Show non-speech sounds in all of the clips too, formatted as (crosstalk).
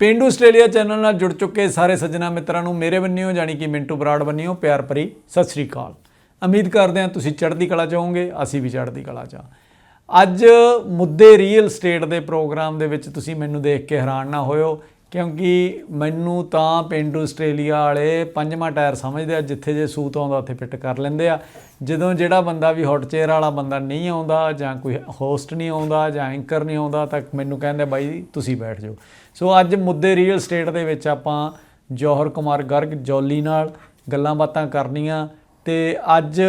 ਪਿੰਡੂ Australia channel ਨਾਲ ਜੁੜ ਚੁੱਕੇ ਸਾਰੇ ਸੱਜਣਾ ਮਿੱਤਰਾਂ ਨੂੰ ਮੇਰੇ ਬੰਨਿਓ ਜਾਣੀ ਕਿ ਮਿੰਟੂ ਬਰਾੜ ਬੰਨਿਓ, ਪਿਆਰ ਭਰੀ ਸਤਿ ਸ੍ਰੀ ਅਕਾਲ ਉਮੀਦ ਕਰਦੇ ਹਾਂ ਤੁਸੀਂ ਚੜ੍ਹਦੀ ਕਲਾ ਚਾਹੋਗੇ ਅਸੀਂ ਵੀ ਚੜ੍ਹਦੀ ਕਲਾ ਚ ਹਾਂ। ਅੱਜ ਮੁੱਦੇ ਰੀਅਲ ਸਟੇਟ ਦੇ ਪ੍ਰੋਗਰਾਮ ਦੇ ਵਿੱਚ ਤੁਸੀਂ ਮੈਨੂੰ ਦੇਖ ਕੇ ਹੈਰਾਨ ਨਾ ਹੋਇਓ ਕਿਉਂਕਿ ਮੈਨੂੰ ਤਾਂ ਪਿੰਡੂ ਆਸਟ੍ਰੇਲੀਆ ਵਾਲੇ ਪੰਜਵਾਂ ਟਾਇਰ ਸਮਝਦੇ ਆ, ਜਿੱਥੇ ਜੇ ਸੂਤ ਆਉਂਦਾ ਉੱਥੇ ਫਿੱਟ ਕਰ ਲੈਂਦੇ ਆ। ਜਦੋਂ ਜਿਹੜਾ ਬੰਦਾ ਵੀ ਹੌਟ ਚੇਅਰ ਵਾਲਾ ਬੰਦਾ ਨਹੀਂ ਆਉਂਦਾ ਜਾਂ ਕੋਈ ਹੋਸਟ ਨਹੀਂ ਆਉਂਦਾ ਜਾਂ ਐਂਕਰ ਨਹੀਂ ਆਉਂਦਾ ਤਾਂ ਮੈਨੂੰ ਕਹਿੰਦੇ ਬਾਈ ਤੁਸੀਂ ਬੈਠ ਜਾਓ। ਸੋ ਅੱਜ ਮੁੱਦੇ ਰੀਅਲ ਸਟੇਟ ਦੇ ਵਿੱਚ ਆਪਾਂ ਜੋਹਰ ਕੁਮਾਰ ਗਰਗ ਜੋਲੀ ਨਾਲ ਗੱਲਾਂ ਬਾਤਾਂ ਕਰਨੀਆਂ ਤੇ ਅੱਜ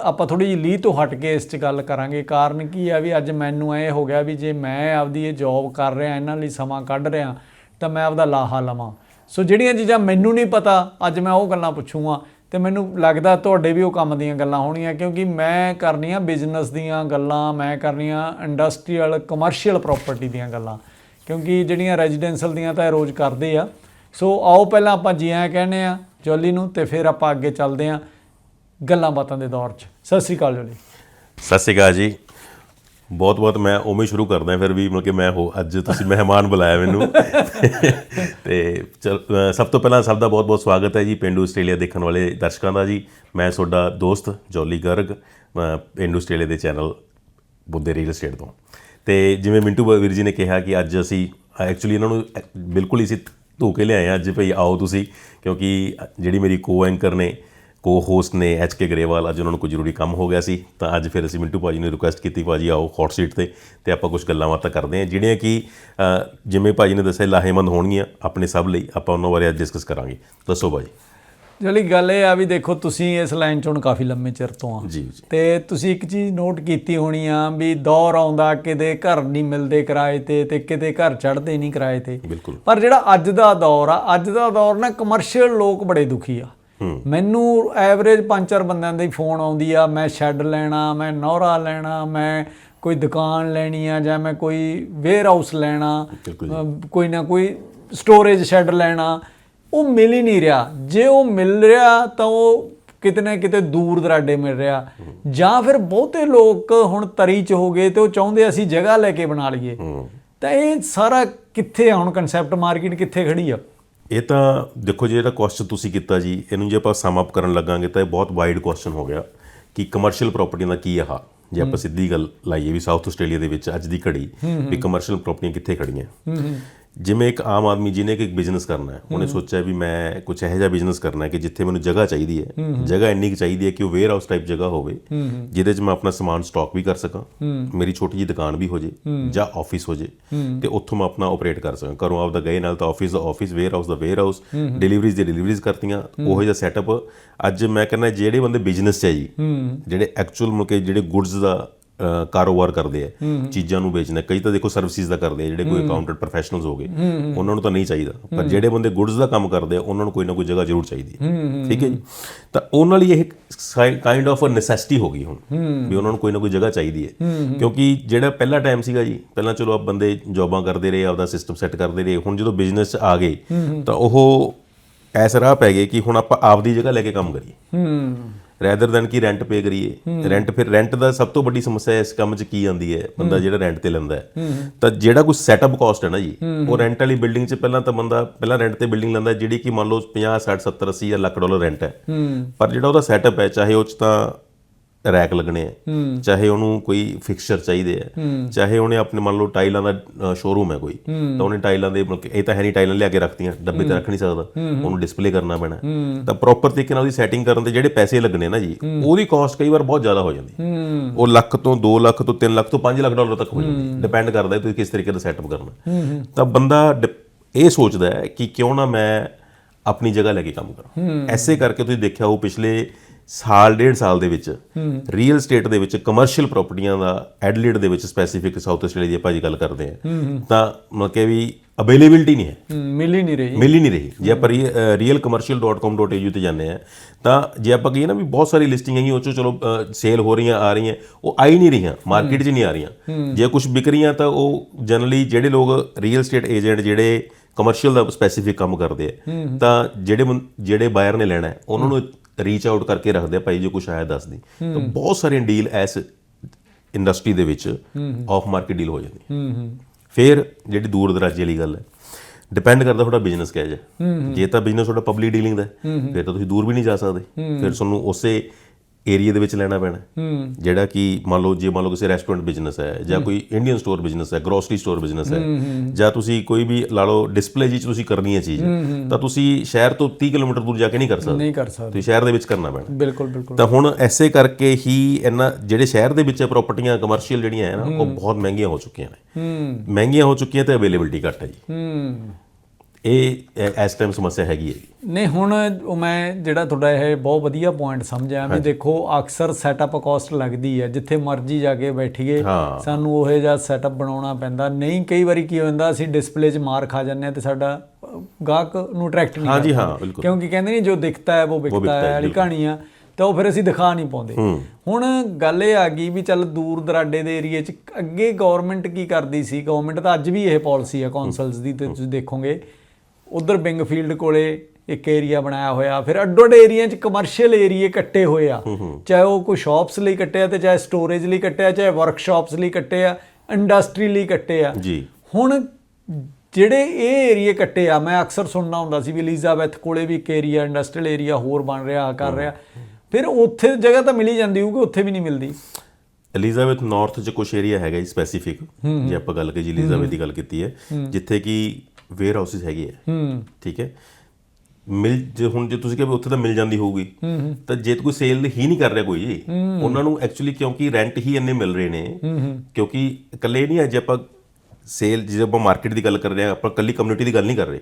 ਆਪਾਂ ਥੋੜੀ ਜਿਹੀ ਲੀਹ ਤੋਂ ਹਟ ਕੇ ਇਸ 'ਚ ਗੱਲ ਕਰਾਂਗੇ। ਕਾਰਨ ਕੀ ਆ ਵੀ ਅੱਜ ਮੈਨੂੰ ਇਹ ਹੋ ਗਿਆ ਵੀ ਜੇ ਮੈਂ ਆਪਦੀ ਇਹ ਜੌਬ ਕਰ ਰਿਹਾ, ਇਹਨਾਂ ਲਈ ਸਮਾਂ ਕੱਢ ਰਿਹਾ ਤਾਂ ਮੈਂ ਆਪਦਾ ਲਾਹਾ ਲਵਾਂ। ਸੋ ਜਿਹੜੀਆਂ ਚੀਜ਼ਾਂ ਮੈਨੂੰ ਨਹੀਂ ਪਤਾ, ਅੱਜ ਮੈਂ ਉਹ ਗੱਲਾਂ ਪੁੱਛੂਗਾ ਤੇ ਮੈਨੂੰ ਲੱਗਦਾ ਤੁਹਾਡੇ ਵੀ ਉਹ ਕੰਮ ਦੀਆਂ ਗੱਲਾਂ ਹੋਣੀਆਂ, ਕਿਉਂਕਿ ਮੈਂ ਕਰਨੀਆਂ ਬਿਜ਼ਨਸ ਦੀਆਂ ਗੱਲਾਂ, ਮੈਂ ਕਰਨੀਆਂ ਇੰਡਸਟਰੀਅਲ ਕਮਰਸ਼ੀਅਲ ਪ੍ਰਾਪਰਟੀ ਦੀਆਂ ਗੱਲਾਂ। ਕਿਉਂਕਿ ਜਿਹੜੀਆਂ ਰੈਜ਼ੀਡੈਂਸ਼ੀਅਲ ਦੀਆਂ ਤਾਂ ਇਹ ਰੋਜ਼ ਕਰਦੇ ਆ। ਸੋ ਆਓ ਪਹਿਲਾਂ ਆਪਾਂ ਜੀਆਂ ਕਹਿੰਦੇ ਆ ਜੋਲੀ ਨੂੰ ਤੇ ਫਿਰ ਆਪਾਂ ਅੱਗੇ ਚੱਲਦੇ ਆ ਗੱਲਾਂ ਬਾਤਾਂ ਦੇ ਦੌਰ 'ਚ। ਸਤਿ ਸ੍ਰੀ ਅਕਾਲ ਜੋਲੀ। ਸਤਿ ਸ਼੍ਰੀ ਅਕਾਲ ਜੀ। ਬਹੁਤ ਬਹੁਤ ਮੈਂ ਉਵੇਂ ਹੀ ਸ਼ੁਰੂ ਕਰਦਾ ਫਿਰ ਵੀ ਮਤਲਬ ਕਿ ਮੈਂ ਹੋ ਅੱਜ ਤੁਸੀਂ ਮਹਿਮਾਨ ਬੁਲਾਇਆ ਮੈਨੂੰ। ਤੇ ਚਲ- ਸਭ ਤੋਂ ਪਹਿਲਾਂ ਸਭ ਦਾ ਬਹੁਤ ਬਹੁਤ ਸਵਾਗਤ ਹੈ ਜੀ ਪਿੰਡੂ ਆਸਟ੍ਰੇਲੀਆ ਦੇਖਣ ਵਾਲੇ ਦਰਸ਼ਕਾਂ ਦਾ ਜੀ। ਮੈਂ ਤੁਹਾਡਾ ਦੋਸਤ ਜੋਲੀ ਗਰਗ ਅ, ਪਿੰਡੂ ਆਸਟ੍ਰੇਲੀਆ ਦੇ ਚੈਨਲ ਬੁੱਧੇ ਰੀਅਲ ਸਟੇਟ ਤੋਂ। ਤੇ ਜਿਵੇਂ ਮਿੰਟੂ ਵੀਰ ਜੀ ਨੇ ਕਿਹਾ ਕਿ ਅੱਜ ਅਸੀਂ ਐਕਚੁਅਲੀ ਇਹਨਾਂ ਨੂੰ ਐ- ਬਿਲਕੁਲ ਹੀ ਅਸੀਂ ਧੋ ਕੇ ਲਿਆਏ ਹਾਂ। ਅੱਜ ਭਈ ਆਓ ਤੁਸੀਂ ਕਿਉਂਕਿ ਜਿਹੜੀ ਮੇਰੀ ਕੋ ਐਂਕਰ ਨੇ ਕੋ ਹੋਸਟ ਨੇ ਐਚ ਕੇ ਗਰੇਵਾਲ ਅੱਜ ਉਹਨਾਂ ਨੂੰ ਕੋਈ ਜ਼ਰੂਰੀ ਕੰਮ ਹੋ ਗਿਆ ਸੀ ਤਾਂ ਅੱਜ ਫਿਰ ਅਸੀਂ ਮਿੰਟੂ ਭਾਜੀ ਨੂੰ ਰਿਕੁਐਸਟ ਕੀਤੀ ਭਾਜੀ ਆਓ ਹੌਟ ਸੀਟ ਤੇ ਤੇ ਆਪਾਂ ਕੁਝ ਗੱਲਾਂ ਬਾਤਾਂ ਕਰਦੇ ਹਾਂ। ਜਿਹੜੀਆਂ ਕਿ ਜਿਵੇਂ ਭਾਜੀ ਨੇ ਦੱਸਿਆ ਲਾਹੇਮੰਦ ਹੋਣਗੀਆਂ ਆਪਣੇ ਸਭ ਲਈ ਆਪਾਂ ਉਹਨਾਂ ਬਾਰੇ ਅੱਜ ਡਿਸਕਸ ਕਰਾਂਗੇ। ਦੱਸੋ ਭਾਜੀ। ਜੋਲੀ ਗੱਲ ਇਹ ਆ ਵੀ ਦੇਖੋ ਤੁਸੀਂ ਇਸ ਲਾਈਨ 'ਚ ਹੁਣ ਕਾਫੀ ਲੰਮੇ ਚਿਰ ਤੋਂ ਆ। ਤੇ ਤੁਸੀਂ ਇੱਕ ਚੀਜ਼ ਨੋਟ ਕੀਤੀ ਹੋਣੀ ਆ ਵੀ ਦੌਰ ਆਉਂਦਾ ਕਿਤੇ ਘਰ ਨਹੀਂ ਮਿਲਦੇ ਕਿਰਾਏ ਤੇ ਤੇ ਕਿਤੇ ਘਰ ਚੜ੍ਹਦੇ ਨਹੀਂ ਕਿਰਾਏ ਤੇ। ਪਰ ਜਿਹੜਾ ਅੱਜ ਦਾ ਦੌਰ ਆ ਅੱਜ ਦਾ ਦੌਰ ਨਾ ਕਮਰਸ਼ੀਅਲ ਲੋਕ ਬੜੇ ਦੁਖੀ ਆ। ਮੈਨੂੰ ਐਵਰੇਜ ਪੰਜ ਚਾਰ ਬੰਦਿਆਂ ਦੇ ਫੋਨ ਆਉਂਦੀ ਆ ਮੈਂ ਸ਼ੈੱਡ ਲੈਣਾ ਮੈਂ ਨੌਰਾ ਲੈਣਾ ਮੈਂ ਕੋਈ ਦੁਕਾਨ ਲੈਣੀ ਆ ਜਾਂ ਮੈਂ ਕੋਈ ਵੇਅਰ ਹਾਊਸ ਲੈਣਾ ਕੋਈ ਨਾ ਕੋਈ ਸਟੋਰੇਜ ਸ਼ੈੱਡ ਲੈਣਾ ਉਹ ਮਿਲ ਹੀ ਨਹੀਂ ਰਿਹਾ। ਜੇ ਉਹ ਮਿਲ ਰਿਹਾ ਤਾਂ ਉਹ ਕਿਤੇ ਨਾ ਕਿਤੇ ਦੂਰ ਦਰਾਡੇ ਮਿਲ ਰਿਹਾ। ਜਾਂ ਫਿਰ ਬਹੁਤੇ ਲੋਕ ਹੁਣ ਤਰੀ ਚ ਹੋ ਗਏ ਤੇ ਉਹ ਚਾਹੁੰਦੇ ਅਸੀਂ ਜਗ੍ਹਾ ਲੈ ਕੇ ਬਣਾ ਲਈਏ। ਤਾਂ ਇਹ ਸਾਰਾ ਕਿੱਥੇ ਆ ਹੁਣ ਕਨਸੈਪਟ ਮਾਰਕੀਟ ਕਿੱਥੇ ਖੜੀ ਆ? ਇਹ ਤਾਂ ਦੇਖੋ ਜੀ ਜਿਹੜਾ ਕੁਐਸਚਨ ਤੁਸੀਂ ਕੀਤਾ ਜੀ ਇਹਨੂੰ ਜੇ ਆਪਾਂ ਸਮ ਅਪ ਕਰਨ ਲੱਗਾਂਗੇ ਤਾਂ ਇਹ ਬਹੁਤ ਵਾਈਡ ਕੁਐਸਚਨ ਹੋ ਗਿਆ ਕਿ ਕਮਰਸ਼ੀਅਲ ਪ੍ਰਾਪਰਟੀਆਂ ਦਾ ਕੀ ਆ ਜੇ ਆਪਾਂ ਸਿੱਧੀ ਗੱਲ ਲਾਈਏ ਵੀ ਸਾਊਥ ਆਸਟ੍ਰੇਲੀਆ ਦੇ ਵਿੱਚ ਅੱਜ ਦੀ ਘੜੀ ਵੀ ਕਮਰਸ਼ੀਅਲ ਪ੍ਰਾਪਰਟੀਆਂ ਕਿੱਥੇ ਖੜੀਆਂ ਜਿਵੇਂ ਇੱਕ ਆਮ ਆਦਮੀ ਜਿਹਨੇ ਕਿ ਇੱਕ ਬਿਜ਼ਨਸ ਕਰਨਾ ਹੈ ਉਹਨੇ ਸੋਚਿਆ ਵੀ ਮੈਂ ਕੁਝ ਇਹੋ ਜਿਹਾ ਬਿਜ਼ਨਸ ਕਰਨਾ ਹੈ ਕਿ ਜਿੱਥੇ ਮੈਨੂੰ ਜਗ੍ਹਾ ਚਾਹੀਦੀ ਹੈ। ਜਗ੍ਹਾ ਇੰਨੀ ਕੁ ਚਾਹੀਦੀ ਹੈ ਕਿ ਉਹ ਵੇਅਰ ਹਾਊਸ ਟਾਈਪ ਜਗ੍ਹਾ ਹੋਵੇ ਜਿਹਦੇ 'ਚ ਮੈਂ ਆਪਣਾ ਸਮਾਨ ਸਟਾਕ ਵੀ ਕਰ ਸਕਾਂ ਮੇਰੀ ਛੋਟੀ ਜਿਹੀ ਦੁਕਾਨ ਵੀ ਹੋ ਜੇ ਜਾਂ ਆਫਿਸ ਹੋ ਜੇ ਤੇ ਉੱਥੋਂ ਮੈਂ ਆਪਣਾ ਆਪਰੇਟ ਕਰ ਸਕਾਂ। ਘਰੋਂ ਆਪਦਾ ਗਏ ਨਾਲ ਤਾਂ ਆਫਿਸ ਦਾ ਆਫਿਸ ਵੇਅਰ ਹਾਊਸ ਦਾ ਵੇਅਰ ਹਾਊਸ ਡਿਲੀਵਰੀਜ਼ ਦੀ ਡਿਲੀਵਰੀਜ਼ ਕਰਤੀਆਂ ਉਹੋ ਜਿਹਾ ਸੈਟਅਪ ਅੱਜ ਮੈਂ ਕਹਿੰਦਾ ਜਿਹੜੇ ਬੰਦੇ ਬਿਜ਼ਨਸ 'ਚ ਹੈ ਜੀ ਜਿਹੜੇ ਐਕਚੁਅਲ ਮੁਕੇ ਜਿਹੜੇ ਗੁੱਡਸ ਦਾ ਕਾਰੋਬਾਰ ਕਰਦੇ ਆ ਚੀਜ਼ਾਂ ਨੂੰ ਵੇਚਣਾ ਕਈ ਤਾਂ ਦੇਖੋ ਸਰਵਿਸਿਜ਼ ਦਾ ਕਰਦੇ ਆ ਜਿਹੜੇ ਕੋਈ ਅਕਾਊਂਟੈਂਟ ਪ੍ਰੋਫੈਸ਼ਨਲਸ ਹੋ ਗਏ ਉਹਨਾਂ ਨੂੰ ਤਾਂ ਨਹੀਂ ਚਾਹੀਦਾ। ਪਰ ਜਿਹੜੇ ਬੰਦੇ ਗੁੱਡਸ ਦਾ ਕੰਮ ਕਰਦੇ ਆ ਉਹਨਾਂ ਨੂੰ ਕੋਈ ਨਾ ਕੋਈ ਜਗ੍ਹਾ ਜ਼ਰੂਰ ਚਾਹੀਦੀ ਹੈ। ਠੀਕ ਹੈ ਜੀ? ਤਾਂ ਉਹਨਾਂ ਲਈ ਇਹ ਕਾਈਂਡ ਆਫ ਅ ਨੈਸੈਸਿਟੀ ਹੋ ਗਈ ਹੁਣ ਵੀ ਉਹਨਾਂ ਨੂੰ ਕੋਈ ਨਾ ਕੋਈ ਜਗ੍ਹਾ ਚਾਹੀਦੀ ਹੈ। ਕਿਉਂਕਿ ਜਿਹੜਾ ਪਹਿਲਾ ਟਾਈਮ ਸੀਗਾ ਜੀ ਪਹਿਲਾਂ ਚਲੋ ਆਪ ਬੰਦੇ ਜੌਬਾਂ ਕਰਦੇ ਰਹੇ ਆਪਦਾ ਸਿਸਟਮ ਸੈੱਟ ਕਰਦੇ ਰਹੇ ਹੁਣ ਜਦੋਂ ਬਿਜ਼ਨਸ ਆ ਗਏ ਤਾਂ ਉਹ ਐਸ ਰਾਹ ਪੈ ਗਏ ਕਿ ਹੁਣ ਆਪਾਂ ਆਪਦੀ ਜਗ੍ਹਾ ਲੈ ਕੇ ਕੰਮ ਕਰੀਏ। ਹੂੰ। ਰੈਦਰ ਦੈਨ ਕਿ ਰੈਂਟ ਪੇ ਕਰੀਏ? ਰੈਂਟ ਫਿਰ ਰੈਂਟ ਦਾ ਸਭ ਤੋਂ ਵੱਡੀ ਸਮੱਸਿਆ ਇਸ ਕੰਮ 'ਚ ਕੀ ਆਉਂਦੀ ਹੈ? ਬੰਦਾ ਜਿਹੜਾ ਰੈਂਟ ਤੇ ਲੈਂਦਾ ਹੈ। ਤਾਂ ਜਿਹੜਾ ਕੋਈ ਸੈਟਅਪ ਕਾਸਟ ਹੈ ਨਾ ਜੀ ਉਹ ਰੈਂਟ ਵਾਲੀ ਬਿਲਡਿੰਗ 'ਚ ਪਹਿਲਾਂ ਤਾਂ ਬੰਦਾ ਪਹਿਲਾਂ ਰੈਂਟ ਤੇ ਬਿਲਡਿੰਗ ਲੈਂਦਾ ਜਿਹੜੀ ਕਿ ਮੰਨ ਲਓ 50 60 70 80 ਜਾਂ ਲੱਖ ਡਾਲਰ ਰੈਂਟ ਹੈ। ਪਰ ਜਿਹੜਾ ਉਹਦਾ ਸੈਟਅਪ ਹੈ ਚਾਹੇ ਉਹ 'ਚ ਤਾਂ ਰੈਕ ਲੱਗਣੇ ਆ। ਚਾਹੇ ਉਹਨੂੰ ਕੋਈ ਫਿਕਸਚਰ ਚਾਹੀਦੇ ਆ। ਚਾਹੇ ਉਹਨੇ ਆਪਣੇ ਮੰਨ ਲਓ ਟਾਈਲਾਂ ਦਾ ਸ਼ੋਰੂਮ ਹੈ ਕੋਈ। ਤਾਂ ਉਹਨੇ ਟਾਈਲਾਂ ਦੇ ਮਤਲਬ ਇਹ ਤਾਂ ਹੈ ਨਹੀਂ ਟਾਈਲਾਂ ਲਿਆ ਕੇ ਰੱਖਤੀਆਂ ਡੱਬੇ ਤੇ ਰੱਖ ਨਹੀਂ ਸਕਦਾ। ਉਹਨੂੰ ਡਿਸਪਲੇ ਕਰਨਾ ਪੈਣਾ। ਤਾਂ ਪ੍ਰੋਪਰ ਤਰੀਕੇ ਨਾਲ ਉਹਦੀ ਸੈਟਿੰਗ ਕਰਨ ਦੇ ਜਿਹੜੇ ਪੈਸੇ ਲੱਗਣੇ ਨਾ ਜੀ ਉਹਦੀ ਕਾਸਟ ਕਈ ਵਾਰ ਬਹੁਤ ਜ਼ਿਆਦਾ ਹੋ ਜਾਂਦੀ। ਉਹ ਲੱਖ ਤੋਂ 2 ਲੱਖ ਤੋਂ 3 ਲੱਖ ਤੋਂ 5 ਲੱਖ ਡਾਲਰ ਤੱਕ ਹੋ ਜਾਂਦੀ। ਡਿਪੈਂਡ ਕਰਦਾ ਤੁਸੀਂ ਕਿਸ ਤਰੀਕੇ ਦਾ ਸੈਟਅਪ ਕਰਨਾ। ਤਾਂ ਬੰਦਾ ਇਹ ਸੋਚਦਾ ਹੈ ਕਿ ਕਿਉਂ ਨਾ ਮੈਂ ਆਪਣੀ ਜਗ੍ਹਾ ਲੈ ਕੇ ਕੰਮ ਕਰਾਂ। ਐਸੇ ਕਰਕੇ ਤੁਸੀਂ ਦੇਖਿਆ ਉਹ ਪਿਛਲੇ ਸਾਲ ਡੇਢ ਸਾਲ ਦੇ ਵਿੱਚ ਰੀਅਲ ਸਟੇਟ ਦੇ ਵਿੱਚ ਕਮਰਸ਼ੀਅਲ ਪ੍ਰਾਪਰਟੀਆਂ ਦਾ ਐਡਲੇਡ ਦੇ ਵਿੱਚ ਸਪੈਸੀਫਿਕ ਸਾਊਥ ਆਸਟ੍ਰੇਲੀਆ ਦੀ ਆਪਾਂ ਜੀ ਗੱਲ ਕਰਦੇ ਆ ਤਾਂ ਮਤਲਬ ਕਿ ਵੀ ਅਵੇਲੇਬਿਲਟੀ ਨਹੀਂ ਹੈ। ਮਿਲ ਹੀ ਨਹੀਂ ਰਹੀ। ਮਿਲ ਹੀ ਨਹੀਂ ਰਹੀ। ਜੇ ਆਪਾਂ realcommercial.com.au ਤੇ ਜਾਂਦੇ ਆ ਤਾਂ ਜੇ ਆਪਾਂ ਕਹੀਏ ਨਾ ਵੀ ਬਹੁਤ ਸਾਰੀ ਲਿਸਟਿੰਗ ਹੈਗੀ ਉਹ 'ਚੋਂ ਚਲੋ ਸੇਲ ਹੋ ਰਹੀਆਂ ਆ ਰਹੀਆਂ ਉਹ ਆ ਹੀ ਨਹੀਂ ਰਹੀਆਂ ਮਾਰਕੀਟ 'ਚ ਨਹੀਂ ਆ ਰਹੀਆਂ। ਜੇ ਕੁਝ ਵਿਕ ਰਹੀਆਂ ਤਾਂ ਉਹ ਜਨਰਲੀ ਜਿਹੜੇ ਲੋਕ ਰੀਅਲ ਸਟੇਟ ਏਜੰਟ ਜਿਹੜੇ ਕਮਰਸ਼ੀਅਲ ਦਾ ਸਪੈਸੀਫਿਕ ਕੰਮ ਕਰਦੇ ਆ ਤਾਂ ਜਿਹੜੇ ਜਿਹੜੇ ਬਾਇਰ ਨੇ ਲੈਣਾ ਹੈ, ਉਹਨਾਂ ਨੂੰ ਰੀਚ ਆਊਟ ਕਰਕੇ ਰੱਖਦੇ ਆ ਭਾਈ ਜੇ ਕੁਝ ਆਇਆ ਦੱਸ ਦੀ ਤਾਂ ਬਹੁਤ ਸਾਰੇ ਡੀਲ ਐਸ ਇੰਡਸਟਰੀ ਦੇ ਵਿੱਚ ਆਫ ਮਾਰਕੀਟ ਡੀਲ ਹੋ ਜਾਂਦੀ। ਫਿਰ ਜਿਹੜੀ ਦੂਰ ਦਰਾਜੇ ਵਾਲੀ ਗੱਲ ਹੈ ਡਿਪੈਂਡ ਕਰਦਾ ਤੁਹਾਡਾ ਬਿਜ਼ਨਸ ਕਿਹੋ ਜਿਹਾ। ਜੇ ਤਾਂ ਬਿਜ਼ਨਸ ਤੁਹਾਡਾ ਪਬਲਿਕ ਡੀਲਿੰਗ ਦਾ ਫਿਰ ਤਾਂ ਤੁਸੀਂ ਦੂਰ ਵੀ ਨਹੀਂ ਜਾ ਸਕਦੇ। ਫਿਰ ਤੁਹਾਨੂੰ ਉਸੇ ਏਰੀਆ ਦੇ ਵਿੱਚ ਲੈਣਾ ਪੈਣਾ। ਹੂੰ। ਜਿਹੜਾ ਕਿ ਮੰਨ ਲਓ ਜੇ ਮੰਨ ਲਓ ਕਿਸੇ ਰੈਸਟੋਰੈਂਟ ਬਿਜ਼ਨਸ ਹੈ ਜਾਂ ਕੋਈ ਇੰਡੀਅਨ ਸਟੋਰ ਬਿਜ਼ਨਸ ਹੈ ਗਰੋਸਰੀ ਸਟੋਰ ਬਿਜ਼ਨਸ ਹੈ ਜਾਂ ਤੁਸੀਂ ਕੋਈ ਵੀ ਲਾ ਲਓ ਡਿਸਪਲੇ ਜੀ 'ਚ ਤੁਸੀਂ ਕਰਨੀ ਹੈ ਚੀਜ਼ ਤਾਂ ਤੁਸੀਂ ਸ਼ਹਿਰ ਤੋਂ 30 ਕਿਲੋਮੀਟਰ ਦੂਰ ਜਾ ਕੇ ਨਹੀਂ ਕਰ ਸਕਦੇ। ਨਹੀਂ ਕਰ ਸਕਦੇ। ਤੁਸੀਂ ਸ਼ਹਿਰ ਦੇ ਵਿੱਚ ਕਰਨਾ ਪੈਣਾ। ਬਿਲਕੁਲ ਬਿਲਕੁਲ। ਤਾਂ ਹੁਣ ਐਸੇ ਕਰਕੇ ਹੀ ਇਹਨਾਂ ਜਿਹੜੇ ਸ਼ਹਿਰ ਦੇ ਵਿੱਚ ਪ੍ਰਾਪਰਟੀਆਂ ਕਮਰਸ਼ੀਅਲ ਜਿਹੜੀਆਂ ਹੈ ਨਾ ਉਹ ਬਹੁਤ ਮਹਿੰਗੀਆਂ ਹੋ ਚੁੱਕੀਆਂ ਨੇ। ਹੂੰ। ਮਹਿੰਗੀਆਂ ਹੋ ਚੁੱਕੀਆਂ ਤੇ ਅਵੇਲੇਬਿਲਟੀ ਘੱਟ ਹੈ ਜੀ। ਹੂੰ। ਇਹ ਇਸ ਟਾਈਮ ਸਮੱਸਿਆ ਹੈਗੀ ਹੈ ਨਹੀਂ ਹੁਣ ਉਹ ਮੈਂ ਜਿਹੜਾ ਤੁਹਾਡਾ ਇਹ ਬਹੁਤ ਵਧੀਆ ਪੁਆਇੰਟ ਸਮਝਿਆ ਵੀ ਦੇਖੋ ਅਕਸਰ ਸੈਟਅਪ ਕਾਸਟ ਲੱਗਦੀ ਹੈ। ਜਿੱਥੇ ਮਰਜ਼ੀ ਜਾ ਕੇ ਬੈਠੀਏ। ਸਾਨੂੰ ਉਹ ਜਿਹਾ ਸੈਟਅਪ ਬਣਾਉਣਾ ਪੈਂਦਾ। ਨਹੀਂ ਕਈ ਵਾਰੀ ਕੀ ਹੋ ਜਾਂਦਾ ਅਸੀਂ ਡਿਸਪਲੇ 'ਚ ਮਾਰ ਖਾ ਜਾਂਦੇ ਆ ਤੇ ਸਾਡਾ ਗਾਹਕ ਨੂੰ ਅਟਰੈਕਟ ਨਹੀਂ ਹਾਂ ਜੀ, ਕਰਦਾ। ਹਾਂ, ਬਿਲਕੁਲ। ਕਿਉਂਕਿ ਕਹਿੰਦੇ ਨਹੀਂ ਜੋ ਦਿਖਤਾ ਹੈ ਉਹ ਵਿਕਤਾ ਹੈ ਵਾਲੀ ਕਹਾਣੀ ਆ ਤਾਂ ਉਹ ਫਿਰ ਅਸੀਂ ਦਿਖਾ ਨਹੀਂ ਪਾਉਂਦੇ। ਹੁਣ ਗੱਲ ਇਹ ਆ ਗਈ ਵੀ ਚੱਲ ਦੂਰ ਦਰਾਡੇ ਦੇ ਏਰੀਏ 'ਚ ਅੱਗੇ ਗਵਰਨਮੈਂਟ ਕੀ ਕਰਦੀ ਸੀ? ਗਵਰਨਮੈਂਟ ਤਾਂ ਅੱਜ ਵੀ ਇਹ ਪਾਲਿਸੀ ਹੈ ਕੌਂਸਲਸ ਦੀ ਤੇ ਤੁਸੀਂ ਦੇਖੋਗੇ। ਉਧਰ ਬਿੰਗਫੀਲਡ ਕੋਲੇ ਇੱਕ ਏਰੀਆ ਬਣਾਇਆ ਹੋਇਆ ਫਿਰ ਅੱਡੋ ਅੱਡ ਏਰੀਆ 'ਚ ਕਮਰਸ਼ੀਅਲ ਏਰੀਏ ਕੱਟੇ ਹੋਏ ਆ। ਚਾਹੇ ਉਹ ਕੋਈ ਸ਼ਾਪਸ ਲਈ ਕੱਟੇ ਆ ਤੇ ਚਾਹੇ ਸਟੋਰੇਜ ਲਈ ਕੱਟੇ ਆ ਚਾਹੇ ਵਰਕਸ਼ਾਪਸ ਲਈ ਕੱਟੇ ਆ ਇੰਡਸਟਰੀ ਲਈ ਕੱਟੇ ਆ। ਜੀ। ਹੁਣ ਜਿਹੜੇ ਇਹ ਏਰੀਏ ਕੱਟੇ ਆ ਮੈਂ ਅਕਸਰ ਸੁਣਨਾ ਹੁੰਦਾ ਸੀ ਵੀ ਐਲਿਜ਼ਾਬੈਥ ਕੋਲੇ ਵੀ ਇੱਕ ਏਰੀਆ ਇੰਡਸਟਰੀਅਲ ਏਰੀਆ ਹੋਰ ਬਣ ਰਿਹਾ ਕਰ ਰਿਹਾ। ਫਿਰ ਉੱਥੇ ਜਗ੍ਹਾ ਤਾਂ ਮਿਲੀ ਜਾਂਦੀ ਹੋਊਗੀ ਉੱਥੇ ਵੀ ਨਹੀਂ ਮਿਲਦੀ। ਐਲਿਜ਼ਾਬੈਥ ਨਾਰਥ 'ਚ ਕੁਝ ਏਰੀਆ ਹੈਗਾ ਜੀ ਸਪੈਸੀਫਿਕ ਜੇ ਆਪਾਂ ਗੱਲ ਕਰੀਏ ਐਲਿਜ਼ਾਬੈਥ ਦੀ ਗੱਲ ਕੀਤੀ ਹੈ। ਜਿੱਥੇ ਕਿ ਵੇਅਰ ਹਾਊਸਿਸ ਹੈਗੇ ਆ ਹੂੰ। ਠੀਕ ਹੈ। ਮਿਲ ਜੇ ਹੁਣ ਜੇ ਤੁਸੀਂ ਕਿਹਾ ਉੱਥੇ ਤਾਂ ਮਿਲ ਜਾਂਦੀ ਹੋਊਗੀ ਤਾਂ ਜੇ ਕੋਈ ਸੇਲ ਹੀ ਨਹੀਂ ਕਰ ਰਿਹਾ ਕੋਈ ਉਹਨਾਂ ਨੂੰ ਐਕਚੁਅਲੀ ਕਿਉਂਕਿ ਰੈਂਟ ਹੀ ਇੰਨੇ ਮਿਲ ਰਹੇ ਨੇ ਕਿਉਂਕਿ ਇਕੱਲੇ ਨਹੀਂ ਹੈ ਜੇ ਆਪਾਂ ਸੇਲ ਜੇ ਆਪਾਂ ਮਾਰਕੀਟ ਦੀ ਗੱਲ ਕਰ ਰਹੇ ਹਾਂ ਆਪਾਂ ਕੱਲੀ ਕਮਿਊਨਿਟੀ ਦੀ ਗੱਲ ਨਹੀਂ ਕਰ ਰਹੇ।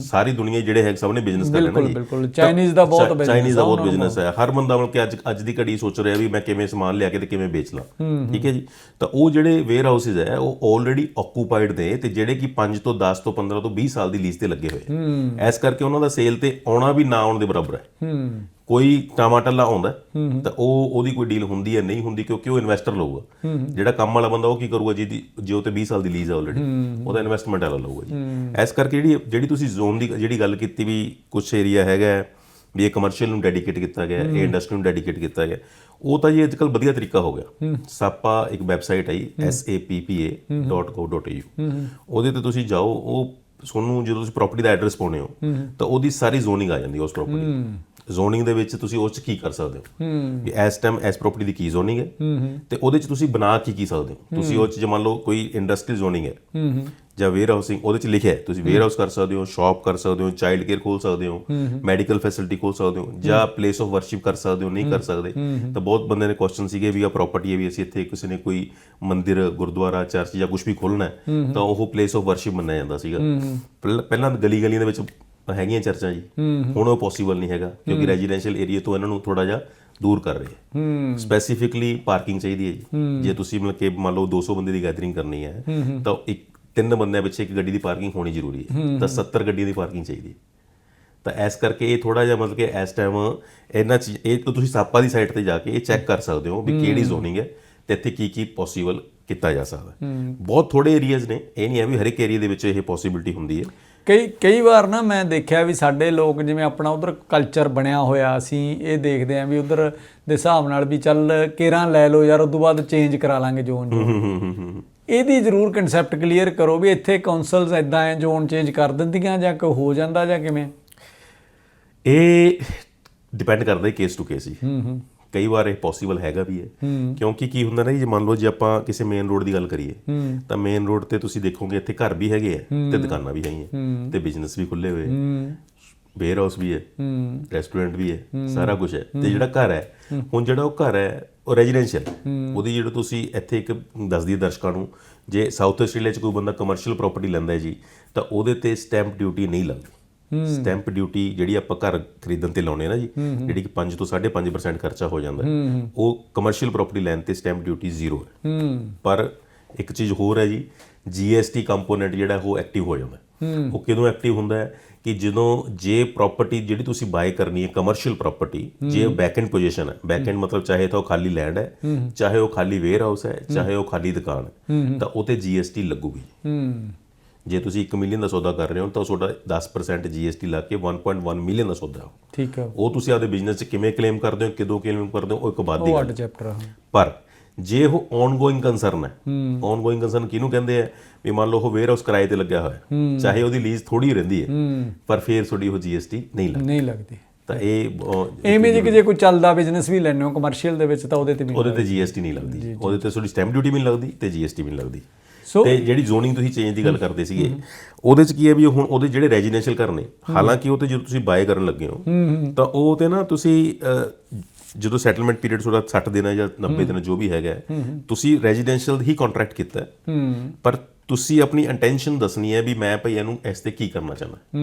ਸਾਰੀ ਦੁਨੀਆ ਜਿਹੜੇ ਹੈ ਸਭ ਨੇ ਬਿਜ਼ਨਸ ਕਰ ਬਿਲਕੁਲ ਜੀ। ਬਿਲਕੁਲ। ਚਾਈਨੀਜ਼ ਦਾ ਬਹੁਤ business ਚਾਈਨੀਜ਼ ਦਾ ਆ ਬਹੁਤ ਨੂੰ। ਬਿਜ਼ਨਸ ਹੈ ਹਰ ਬੰਦਾ ਮਤਲਬ ਕਿ ਅੱਜ ਅੱਜ ਦੀ ਘੜੀ ਸੋਚ ਰਿਹਾ ਵੀ ਮੈਂ ਕਿਵੇਂ ਸਮਾਨ ਲਿਆ ਕੇ ਤੇ ਕਿਵੇਂ ਵੇਚ ਲਾਂ। ਠੀਕ ਹੈ ਜੀ? ਤਾਂ ਉਹ ਜਿਹੜੇ ਵੇਅਰ ਹਾਊਸਿਸ ਹੈ ਉਹ ਆਲਰੇਡੀ ਆਕੂਪਾਈਡ ਨੇ ਤੇ ਜਿਹੜੇ ਕਿ 5 ਤੋਂ 10 ਤੋਂ 15 ਤੋਂ 20 ਸਾਲ ਦੀ ਲੀਜ਼ ਤੇ ਲੱਗੇ ਹੋਏ ਆ। ਇਸ ਕਰਕੇ ਉਹਨਾਂ ਦਾ ਸੇਲ ਤੇ ਆਉਣਾ ਵੀ ਨਾ ਆਉਣ ਦੇ ਬਰਾਬਰ ਹੂੰ। ਕੋਈ ਟਮਾਟਰਲਾ ਆਉਂਦਾ ਤਾਂ ਉਹ ਉਹਦੀ ਕੋਈ ਡੀਲ ਹੁੰਦੀ ਹੈ ਨਹੀਂ ਹੁੰਦੀ ਕਿਉਂਕਿ ਉਹ ਇਨਵੈਸਟਰ ਲਊਗਾ। ਜਿਹੜਾ ਕੰਮ ਵਾਲਾ ਬੰਦਾ ਉਹ ਕੀ ਕਰੂਗਾ ਜਿਹਦੀ ਜੇ ਤੇ 20 ਸਾਲ ਦੀ ਲੀਜ਼ ਹੈ ਆਲਰੇਡੀ ਉਹਦਾ ਇਨਵੈਸਟਮੈਂਟ ਵਾਲਾ ਲਊਗਾ ਜੀ। ਇਸ ਕਰਕੇ ਜਿਹੜੀ ਜਿਹੜੀ ਤੁਸੀਂ ਜ਼ੋਨ ਦੀ ਜਿਹੜੀ ਗੱਲ ਕੀਤੀ ਵੀ ਕੁਝ ਏਰੀਆ ਹੈਗਾ ਵੀ ਇਹ ਕਮਰਸ਼ੀਅਲ ਨੂੰ ਡੈਡੀਕੇਟ ਕੀਤਾ ਗਿਆ ਇਹ ਇੰਡਸਟਰੀ ਨੂੰ ਡੈਡੀਕੇਟ ਕੀਤਾ ਗਿਆ ਉਹ ਤਾਂ ਜੀ ਅੱਜਕੱਲ ਵਧੀਆ ਤਰੀਕਾ ਹੋ ਗਿਆ। ਸਾਪਾ ਇੱਕ ਵੈਬਸਾਈਟ ਆਈ sappa.co.au ਉਹਦੇ ਤੇ ਤੁਸੀਂ ਜਾਓ ਉਹ ਤੁਹਾਨੂੰ ਜਦੋਂ ਤੁਸੀਂ ਪ੍ਰਾਪਰਟੀ ਦਾ ਐਡਰੈਸ ਪਾਉਣੇ ਹੋ ਤਾਂ ਉਹਦੀ ਸਾਰੀ ਜ਼ੋਨਿੰਗ ਆ ਜਾਂਦੀ ਹੈ ਉਸ ਪ੍ਰਾਪਰਟੀ ਦੀ। ਜ਼ੋਨਿੰਗ ਦੇ ਵਿੱਚ ਤੁਸੀਂ ਉਸ ਚ ਕੀ ਕਰ ਸਕਦੇ ਹੋ? ਵੀ ਇਸ ਟਾਈਮ ਇਸ ਪ੍ਰਾਪਰਟੀ ਦੀ ਕੀ ਜ਼ੋਨਿੰਗ ਹੈ? ਤੇ ਉਹਦੇ ਚ ਤੁਸੀਂ ਬਣਾ ਕੀ ਕੀ ਸਕਦੇ ਹੋ? ਤੁਸੀਂ ਉਹ ਚ ਜੇ ਮੰਨ ਲਓ ਕੋਈ ਇੰਡਸਟਰੀਅਲ ਜ਼ੋਨਿੰਗ ਹੈ ਜਾਂ ਵੇਅਰ ਹਾਊਸਿੰਗ ਉਹਦੇ ਚ ਲਿਖਿਆ ਹੈ। ਤੁਸੀਂ ਵੇਅਰ ਹਾਊਸ ਕਰ ਸਕਦੇ ਹੋ ਸ਼ਾਪ ਕਰ ਸਕਦੇ ਹੋ ਚਾਈਲਡ ਕੇਅਰ ਖੋਲ ਸਕਦੇ ਹੋ ਮੈਡੀਕਲ ਫੈਸਿਲਿਟੀ ਖੋਲ ਸਕਦੇ ਹੋ ਜਾਂ ਪਲੇਸ ਆਫ ਵਰਸ਼ਿਪ ਕਰ ਸਕਦੇ ਹੋ ਨਹੀਂ ਕਰ ਸਕਦੇ। ਤਾਂ ਬਹੁਤ ਬੰਦੇ ਨੇ ਕੁਐਸਚਨ ਸੀਗੇ ਵੀ ਆ ਪ੍ਰਾਪਰਟੀ ਹੈ ਵੀ ਅਸੀਂ ਇੱਥੇ ਕਿਸੇ ਨੇ ਕੋਈ ਮੰਦਿਰ ਗੁਰਦੁਆਰਾ ਚਰਚ ਜਾਂ ਕੁਝ ਵੀ ਖੋਲਣਾ ਹੈ ਤਾਂ ਉਹ ਪਲੇਸ ਆਫ ਵਰਸ਼ਿਪ ਮੰਨਿਆ ਜਾਂਦਾ ਸੀਗਾ। ਪਹਿਲਾਂ- ਪਹਿਲਾਂ ਗਲੀ ਗਲੀਆਂ ਦੇ ਵਿੱਚ ਹੈਗੀਆਂ ਚਰਚਾਂ ਜੀ। ਹੁਣ ਉਹ ਪੋਸੀਬਲ ਨਹੀਂ ਹੈਗਾ ਕਿਉਂਕਿ ਰੈਜ਼ੀਡੈਂਸ਼ੀਅਲ ਏਰੀਆ ਤੋਂ ਇਹਨਾਂ ਨੂੰ ਥੋੜਾ ਜਿਹਾ ਦੂਰ ਕਰ ਰਹੇ ਹੈ। ਸਪੈਸੀਫਿਕਲੀ ਪਾਰਕਿੰਗ ਚਾਹੀਦੀ ਹੈ ਜੀ। ਜੇ ਤੁਸੀਂ ਮਤਲਬ ਕਿ ਮੰਨ ਲਓ 200 ਬੰਦੇ ਦੀ ਗੈਦਰਿੰਗ ਕਰਨੀ ਹੈ ਤਾਂ ਇੱਕ ਤਿੰਨ ਬੰਦਿਆਂ ਪਿੱਛੇ ਇੱਕ ਗੱਡੀ ਦੀ ਪਾਰਕਿੰਗ ਹੋਣੀ ਜ਼ਰੂਰੀ ਹੈ। ਤਾਂ 70 ਗੱਡੀਆਂ ਦੀ ਪਾਰਕਿੰਗ ਚਾਹੀਦੀ ਹੈ। ਤਾਂ ਇਸ ਕਰਕੇ ਇਹ ਥੋੜਾ ਜਿਹਾ ਮਤਲਬ ਕਿ ਇਸ ਟਾਈਮ ਇਹਨਾਂ ਚੀਜ਼ ਇਹ ਤਾਂ ਤੁਸੀਂ ਸਾਪਾ ਦੀ ਸਾਈਟ ਤੇ ਜਾ ਕੇ ਇਹ ਚੈੱਕ ਕਰ ਸਕਦੇ ਹੋ ਵੀ ਕਿਹੜੀ ਜ਼ੋਨਿੰਗ ਹੈ ਤੇ ਇੱਥੇ ਕੀ ਕੀ ਪੋਸੀਬਲ ਕੀਤਾ ਜਾ ਸਕਦਾ। ਬਹੁਤ ਥੋੜੇ ਏਰੀਆਜ਼ ਨੇ ਇਹ ਨਹੀਂ ਹੈ ਵੀ ਹਰ ਇੱਕ ਏਰੀਆ ਦੇ ਵਿੱਚ ਇਹ ਪੋਸੀਬਿਲਿਟੀ ਹੁੰਦੀ ਹੈ। ਕਈ ਕਈ ਵਾਰ ਨਾ ਮੈਂ ਦੇਖਿਆ ਵੀ ਸਾਡੇ ਲੋਕ ਜਿਵੇਂ ਆਪਣਾ ਉਧਰ ਕਲਚਰ ਬਣਿਆ ਹੋਇਆ ਅਸੀਂ ਇਹ ਦੇਖਦੇ ਆਂ ਵੀ ਉਧਰ ਦੇ ਹਿਸਾਬ ਨਾਲ ਵੀ ਚੱਲ ਕੇਰਾਂ ਲੈ ਲਓ ਯਾਰ ਉਦੋਂ ਬਾਅਦ ਚੇਂਜ ਕਰਾ ਲਾਂਗੇ ਜ਼ੋਨ ਜੋ ਇਹਦੀ ਜ਼ਰੂਰ ਕਨਸੈਪਟ ਕਲੀਅਰ ਕਰੋ ਵੀ ਇੱਥੇ ਕਾਉਂਸਲਸ ਇਦਾਂ ਹੈ ਜ਼ੋਨ ਚੇਂਜ ਕਰ ਦਿੰਦੀਆਂ ਜਾਂ ਕੋਈ ਹੋ ਜਾਂਦਾ ਜਾਂ ਕਿਵੇਂ? ਇਹ ਡਿਪੈਂਡ ਕਰਦਾ ਹੈ ਕੇਸ ਟੂ ਕੇਸ ਜੀ ਕਈ ਵਾਰ ਇਹ ਪੋਸੀਬਲ ਹੈਗਾ ਵੀ ਹੈ। ਕਿਉਂਕਿ ਕੀ ਹੁੰਦਾ ਨਾ ਜੀ ਮੰਨ ਲਓ ਜੇ ਆਪਾਂ ਕਿਸੇ ਮੇਨ ਰੋਡ ਦੀ ਗੱਲ ਕਰੀਏ ਤਾਂ ਮੇਨ ਰੋਡ ਤੇ ਤੁਸੀਂ ਦੇਖੋਗੇ ਇੱਥੇ ਘਰ ਵੀ ਹੈਗੇ ਆ ਤੇ ਦੁਕਾਨਾਂ ਵੀ ਹੈਗੀਆਂ। ਤੇ ਬਿਜ਼ਨਸ ਵੀ ਖੁੱਲੇ ਹੋਏ। ਵੇਅਰ ਹਾਊਸ ਵੀ ਹੈ। ਰੈਸਟੋਰੈਂਟ ਵੀ ਹੈ। ਸਾਰਾ ਕੁਝ ਹੈ। ਤੇ ਜਿਹੜਾ ਘਰ ਹੈ ਹੁਣ ਜਿਹੜਾ ਉਹ ਘਰ ਹੈ ਉਹ ਰੈਜ਼ੀਡੈਂਸ਼ੀਅਲ ਉਹਦੀ ਜਿਹੜਾ ਤੁਸੀਂ ਇੱਥੇ ਇੱਕ ਦੱਸ ਦਈਏ ਦਰਸ਼ਕਾਂ ਨੂੰ ਜੇ ਸਾਊਥ ਆਸਟ੍ਰੇਲੀਆ 'ਚ ਕੋਈ ਬੰਦਾ ਕਮਰਸ਼ੀਅਲ ਪ੍ਰਾਪਰਟੀ ਲੈਂਦਾ ਹੈ ਜੀ ਤਾਂ ਉਹਦੇ ਤੇ ਸਟੈਂਪ ਡਿਊਟੀ ਨਹੀਂ ਲੱਗਦੀ। ਸਟੈਂਪ ਡਿਊਟੀ ਜਿਹੜੀ ਆਪਾਂ ਘਰ ਖਰੀਦਣ ਤੇ ਲਾਉਨੇ ਆ ਨਾ ਜੀ ਜਿਹੜੀ ਕਿ 5 ਤੋਂ 5.5% ਖਰਚਾ ਹੋ ਜਾਂਦਾ ਉਹ ਕਮਰਸ਼ੀਅਲ ਪ੍ਰਾਪਰਟੀ ਲੈਣ ਤੇ ਸਟੈਂਪ ਡਿਊਟੀ ਜ਼ੀਰੋ ਹੈ। ਪਰ ਇੱਕ ਚੀਜ਼ ਹੋਰ ਹੈ ਜੀ ਜੀਐਸਟੀ ਕੰਪੋਨੈਂਟ ਜਿਹੜਾ ਉਹ ਐਕਟਿਵ ਹੋ ਜਾਂਦਾ। ਉਹ ਕਦੋਂ ਐਕਟਿਵ ਹੁੰਦਾ ਹੈ ਕਿ ਜਦੋਂ ਜੇ ਪ੍ਰਾਪਰਟੀ ਜਿਹੜੀ ਤੁਸੀਂ ਬਾਏ ਕਰਨੀ ਹੈ ਕਮਰਸ਼ੀਅਲ ਪ੍ਰਾਪਰਟੀ ਜੇ ਬੈਕ ਐਂਡ ਪੋਜੀਸ਼ਨ ਹੈ। ਬੈਕ ਐਂਡ ਮਤਲਬ ਚਾਹੇ ਤਾਂ ਉਹ ਖਾਲੀ ਲੈਂਡ ਹੈ ਚਾਹੇ ਉਹ ਖਾਲੀ ਵੇਅਰ ਹਾਊਸ ਹੈ। ਚਾਹੇ ਉਹ ਖਾਲੀ ਦੁਕਾਨ ਹੈ ਤਾਂ ਉਹ ਤੇ ਜੀਐਸਟੀ ਲੱਗੂਗੀ ਜੇ ਤੁਸੀਂ 1 ਮਿਲੀਅਨ ਦਾ ਸੌਦਾ ਕਰ ਰਹੇ ਹੋ ਤਾਂ ਤੁਹਾਡਾ 10% ਜੀਐਸਟੀ ਲਾ ਕੇ 1.1 ਮਿਲੀਅਨ ਦਾ ਸੌਦਾ ਹੈ ਠੀਕ ਹੈ। ਉਹ ਤੁਸੀਂ ਆਪਦੇ ਬਿਜ਼ਨਸ 'ਚ ਕਿਵੇਂ ਕਲੇਮ ਕਰਦੇ ਹੋ ਕਿਦੋਂ ਕਲੇਮ ਕਰਦੇ ਹੋ ਉਹ ਇੱਕ ਬਾਤ ਦੀ ਉਹ ਗੱਲ ਚੈਪਟਰ ਪਰ ਜੇ ਉਹ ਔਨਗੋਇੰਗ ਕੰਸਰਨ ਹੈ ਔਨਗੋਇੰਗ ਕੰਸਰਨ ਕਿਹਨੂੰ ਕਹਿੰਦੇ ਆ? ਵੀ ਮੰਨ ਲਓ ਉਹ ਵੇਅਰ ਹਾਊਸ ਕਿਰਾਏ ਤੇ ਲੱਗਿਆ ਹੋਇਆ ਹੈ ਚਾਹੇ ਉਹਦੀ ਲੀਜ਼ ਥੋੜੀ ਰਹਿੰਦੀ ਹੈ ਪਰ ਫਿਰ ਤੁਹਾਡੀ ਉਹ ਜੀਐਸਟੀ ਨਹੀਂ ਲੱਗਦੀ। ਨਹੀਂ ਲੱਗਦੀ। ਤਾਂ ਇਹ ਐਵੇਂ ਜੇ ਜੇ ਕੋਈ ਚੱਲਦਾ ਬਿਜ਼ਨਸ ਵੀ ਲੈਣੇ ਹੋ ਕਮਰਸ਼ੀਅਲ ਦੇ ਵਿੱਚ ਤਾਂ ਉਹਦੇ ਤੇ ਵੀ ਉਹਦੇ ਤੇ ਜੀਐਸਟੀ ਨਹੀਂ ਲੱਗਦੀ। ਉਹਦੇ ਤੇ ਤੁਹਾਡੀ ਸਟੈਂਪ ਡਿਊਟੀ ਵੀ ਨਹੀਂ ਲੱਗਦੀ ਤੇ ਜੀਐਸਟੀ ਵੀ ਨਹੀਂ ਲੱਗਦੀ। ਤੇ ਜਿਹੜੀ ਜ਼ੋਨਿੰਗ ਤੁਸੀਂ ਚੇਂਜ ਦੀ ਗੱਲ ਕਰਦੇ ਸੀਗੇ ਉਹਦੇ ਚ ਕੀ ਹੈ ਵੀ ਹੁਣ ਉਹਦੇ ਜਿਹੜੇ ਰੈਜ਼ੀਡੈਂਸ਼ੀਅਲ ਘਰ ਨੇ ਹਾਲਾਂਕਿ ਉਹ ਤੇ ਜਦੋਂ ਤੁਸੀਂ ਬਾਏ ਕਰਨ ਲੱਗੇ ਹੋ ਤਾਂ ਉਹ ਤੇ ਨਾ ਤੁਸੀਂ ਜਦੋਂ ਸੈਟਲਮੈਂਟ ਪੀਰੀਅਡ ਤੁਹਾਡਾ 60 ਦਿਨ ਹੈ ਜਾਂ 90 ਦਿਨ ਜੋ ਵੀ ਹੈਗਾ ਤੁਸੀਂ ਰੈਜ਼ੀਡੈਂਸ਼ੀਅਲ ਹੀ ਕੰਟਰੈਕਟ ਕੀਤਾ ਹੈ। ਪਰ ਤੁਸੀਂ ਆਪਣੀ ਇੰਟੈਂਸ਼ਨ ਦੱਸਣੀ ਹੈ ਵੀ ਮੈਂ ਭਈ ਇਹਨੂੰ ਇਸ ਤੇ ਕੀ ਕਰਨਾ ਚਾਹੁੰਦਾ।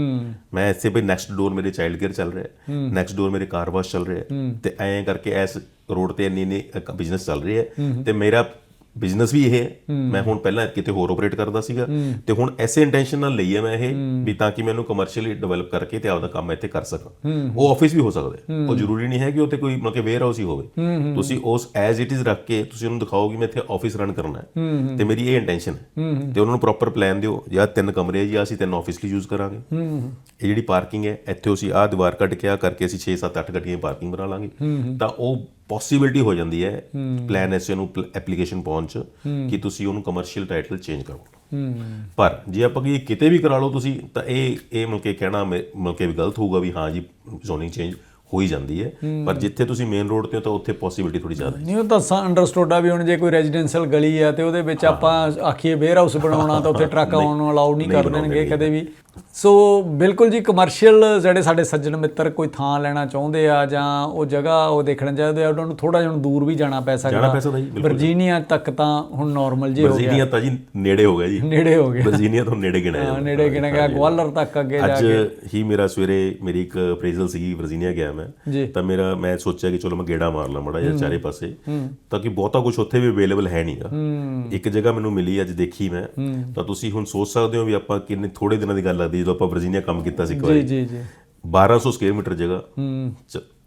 ਮੈਂ ਇੱਥੇ ਭਈ ਨੈਕਸਟ ਡੋਰ ਮੇਰੇ ਚਾਈਲਡ ਕੇਅਰ ਚੱਲ ਰਿਹਾ ਹੈ ਨੈਕਸਟ ਡੋਰ ਮੇਰੇ ਕਾਰ ਵਾਸ਼ ਚੱਲ ਰਿਹਾ ਹੈ ਤੇ ਐਂ ਕਰਕੇ ਇਸ ਰੋਡ ਤੇ ਇੰਨੀ ਇੰਨੀ ਬਿਜ਼ਨਸ ਚੱਲ ਰਿਹਾ ਹੈ ਤੇ ਮੇਰਾ ਬਿਜ਼ਨਸ ਵੀ ਇਹ ਹੈ। ਮੈਂ ਹੁਣ ਪਹਿਲਾਂ ਕਿਤੇ ਹੋਰ ਆਪਰੇਟ ਕਰਦਾ ਸੀਗਾ ਤੇ ਹੁਣ ਐਸੇ ਇੰਟੈਂਸ਼ਨ ਨਾਲ ਲਈ ਹੈ ਮੈਂ ਇਹ ਵੀ ਤਾਂ ਕਿ ਮੈਨੂੰ ਕਮਰਸ਼ੀਅਲੀ ਡਿਵੈਲਪ ਕਰਕੇ ਤੇ ਆਪਦਾ ਕੰਮ ਇੱਥੇ ਕਰ ਸਕਾਂ। ਉਹ ਆਫਿਸ ਵੀ ਹੋ ਸਕਦਾ ਉਹ ਜ਼ਰੂਰੀ ਨਹੀਂ ਹੈ ਕਿ ਉੱਥੇ ਕੋਈ ਮਤਲਬ ਕਿ ਵੇਅਰ ਹਾਊਸ ਹੀ ਹੋਵੇ ਤੁਸੀਂ ਉਸ ਐਜ਼ ਇਟ ਇਜ਼ ਰੱਖ ਕੇ ਤੁਸੀਂ ਉਹਨੂੰ ਦਿਖਾਓ ਕਿ ਮੈਂ ਇੱਥੇ ਆਫਿਸ ਰਨ ਕਰਨਾ ਹੈ। ਤੇ ਮੇਰੀ ਇਹ ਇੰਟੈਂਸ਼ਨ ਹੈ। ਤੇ ਉਹਨਾਂ ਨੂੰ ਪ੍ਰੋਪਰ ਪਲਾਨ ਦਿਓ। ਜਾਂ ਤਿੰਨ ਕਮਰੇ ਜਾਂ ਅਸੀਂ ਤਿੰਨ ਆਫਿਸ ਲਈ ਯੂਜ਼ ਕਰਾਂਗੇ। ਇਹ ਜਿਹੜੀ ਪਾਰਕਿੰਗ ਹੈ ਇੱਥੇ ਅਸੀਂ ਆਹ ਦੀਵਾਰ ਕੱਟ ਕੇ ਆ ਕਰਕੇ ਅਸੀਂ 6 7 8 ਗੱਡੀਆਂ ਪਾਰਕਿੰਗ ਬਣਾ ਲਾਂਗੇ। ਤਾਂ ਉਹ ਪੋਸਿਬਿਲਿਟੀ ਹੋ ਜਾਂਦੀ ਹੈ ਪਲਾਨ ਐਸੇ ਨੂੰ ਐਪਲੀਕੇਸ਼ਨ ਪਹੁੰਚ ਕਿ ਤੁਸੀਂ ਉਹਨੂੰ ਕਮਰਸ਼ੀਅਲ ਟਾਈਟਲ ਚੇਂਜ ਕਰੋ। ਪਰ ਜੇ ਆਪਾਂ ਕੀ ਕਿਤੇ ਵੀ ਕਰਾ ਲਓ ਤੁਸੀਂ ਤਾਂ ਇਹ ਇਹ ਮਤਲਬ ਕਿ ਕਹਿਣਾ ਮੇ- ਮਤਲਬ ਕਿ ਵੀ ਗਲਤ ਹੋਊਗਾ ਵੀ ਹਾਂ ਜੀ ਜ਼ੋਨਿੰਗ ਚੇਂਜ ਹੋ ਹੀ ਜਾਂਦੀ ਹੈ। ਪਰ ਜਿੱਥੇ ਤੁਸੀਂ ਮੇਨ ਰੋਡ ਤੇ ਹੋ ਤਾਂ ਉੱਥੇ ਪੋਸਿਬਿਲਿਟੀ ਥੋੜੀ ਜ਼ਿਆਦਾ ਹੈ। ਨਹੀਂ ਉਹ ਤਾਂ ਅੰਡਰਸਟੂਡ ਆ ਵੀ ਹੁਣ ਜੇ ਕੋਈ ਰੈਜ਼ੀਡੈਂਸ਼ੀਅਲ ਗਲੀ ਆ ਤੇ ਉਹਦੇ ਵਿੱਚ ਆਪਾਂ ਆਖੀਏ ਵੇਅਰ ਹਾਊਸ ਬਣਾਉਣਾ ਤਾਂ ਉੱਥੇ ਟਰੱਕ ਆਉਣ ਨੂੰ ਅਲਾਉ ਨਹੀਂ ਕਰ ਦੇਣਗੇ ਕਦੇ ਵੀ। ਸੋ ਬਿਲਕੁਲ ਜੀ ਕਮਰਸ਼ੀਅਲ ਜਿਹੜੇ ਸਾਡੇ ਸੱਜਣ ਮਿੱਤਰ ਕੋਈ ਥਾਂ ਲੈਣਾ ਚਾਹੁੰਦੇ ਆ ਜਾਂ ਉਹ ਜਗ੍ਹਾ ਉਹ ਦੇਖਣਾ ਚਾਹੁੰਦੇ ਆ ਉਹਨਾਂ ਨੂੰ ਥੋੜਾ ਜਿਹਾ ਦੂਰ ਵੀ ਜਾਣਾ ਪੈ ਸਕਦਾ। ਜੀ ਵਰਜੀਨੀਆ ਤੱਕ ਤਾਂ ਹੁਣ ਨਾਰਮਲ ਜੇ ਹੋ ਗਿਆ। ਵਰਜੀਨੀਆ ਤਾਂ ਜੀ ਨੇੜੇ ਹੋ ਗਿਆ ਜੀ। ਨੇੜੇ ਹੋ ਗਿਆ। ਵਰਜੀਨੀਆ ਤੋਂ ਨੇੜੇ ਗਿਣਿਆ ਹਾਂ, ਜਾਂਦਾ। ਨੇੜੇ ਗਿਣਿਆ ਗਿਆ। ਗਵਾਲਰ ਤੱਕ ਅੱਗੇ ਜਾ ਅੱਜ ਹੀ ਮੇਰਾ ਸਵੇਰੇ ਮੇਰੀ ਇੱਕ ਅਪਰੇਜ਼ਲ ਸੀਗੀ ਵਰਜੀਨੀਆ ਗਿਆ ਮੈਂ। ਜੀ। ਤਾਂ ਮੇਰਾ ਮੈਂ ਸੋਚਿਆ ਕਿ ਚਲੋ ਮੈਂ ਗੇੜਾ ਮਾਰ ਲਾਂ ਮੜਾ ਜਿਹਾ ਚਾਰੇ ਪਾਸੇ। ਤਾਂ ਕਿ ਬਹੁਤਾ ਕੁਝ ਉੱਥੇ ਵੀ ਅਵੇਲੇਬਲ ਹੈ ਨਹੀਂਗਾ ਇੱਕ ਜਗ੍ਹਾ ਮੈਨੂੰ ਮਿਲੀ ਅੱਜ ਦੇਖੀ ਮੈਂ। ਤਾਂ ਤੁਸੀਂ ਹੁਣ ਸੋਚ ਸਕਦੇ ਹੋ ਵੀ ਆਪਾਂ ਕਿੰਨੇ ਥੋੜੇ ਦਿਨਾਂ ਦੀ ਗੱਲ ਲੱਗਦੀ ਜਦੋਂ ਆਪਾਂ ਵਰਜੀਨੀਆ ਕੰਮ ਕੀਤਾ ਸੀ ਇੱਕ ਜੀ ਵਾਰੀ ਜੀ। ਜੀ 1200 ਸਕੁਅਰ ਮੀਟਰ ਜਗ੍ਹਾ।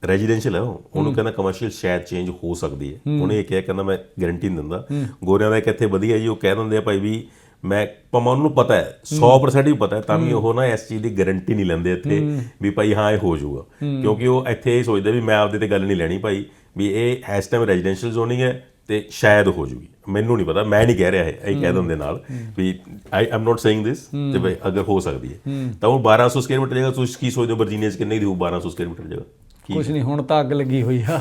ਰੈਜ਼ੀਡੈਂਸ਼ੀਅਲ ਹੈ ਉਹ। ਉਹਨੂੰ ਕਹਿੰਦਾ ਕਮਰਸ਼ੀਅਲ ਸ਼ਾਇਦ ਚੇਂਜ ਹੋ ਸਕਦੀ ਹੈ। ਉਹਨੇ ਇਹ ਕਿਹਾ ਕਹਿੰਦਾ ਮੈਂ ਗਾਰੰਟੀ ਨਹੀਂ ਦਿੰਦਾ। ਗੋਰਿਆਂ ਦਾ ਇੱਥੇ ਵਧੀਆ ਜੀ ਉਹ ਕਹਿ ਦਿੰਦੇ ਆ ਭਾਈ ਵੀ ਮੈਂ ਪਮਾ ਨੂੰ ਪਤਾ ਹੈ 100% ਹੀ ਪਤਾ ਹੈ ਤਾਂ ਵੀ ਉਹ ਨਾ ਇਸ ਚੀਜ਼ ਦੀ ਗਾਰੰਟੀ ਨਹੀਂ ਲੈਂਦੇ ਇੱਥੇ ਵੀ ਭਾਈ ਹਾਂ ਇਹ ਹੋ ਜਾਊਗਾ। ਕਿਉਂਕਿ ਉਹ ਇੱਥੇ ਇਹ ਸੋਚਦੇ ਵੀ ਮੈਂ ਆਪਦੇ ਤੇ ਗੱਲ ਨਹੀਂ ਲੈਣੀ ਭਾਈ ਵੀ ਇਹ ਇਸ ਟਾਈਮ ਰੈਜ਼ੀਡੈਂਸ਼ੀਅਲ ਜ਼ੋਨਿੰਗ ਹੈ ਤੇ ਸ਼ਾਇਦ ਹੋ ਜੂਗੀ। ਮੈਨੂੰ ਨਹੀਂ ਪਤਾ ਮੈਂ ਨਹੀਂ ਕਹਿ ਰਿਹਾ ਇਹ ਇਹ ਕਹਿ ਦਿੰਦੇ ਨਾਲ ਵੀ ਆਈ ਐਮ ਨਾਟ ਸੇਇੰਗ ਦਿਸ ਤੇ ਭਾਈ ਅਗਰ ਹੋ ਸਕਦੀ ਹੈ। ਤਾਂ ਉਹ 1200 ਸਕੁਅਰ ਮੀਟਰ ਜਗ੍ਹਾ ਤੁਸੀਂ ਕੀ ਸੋਚਦੇ ਹੋ ਵਰਜੀਨੀਆ 'ਚ ਕਿੰਨੇ ਦੀ ਹੋਊ 1200 ਸਕੁਅਰ ਮੀਟਰ ਜਗ੍ਹਾ? ਕੁਝ ਨਹੀਂ ਹੁਣ ਤਾਂ ਅੱਗ ਲੱਗੀ ਹੋਈ ਆ।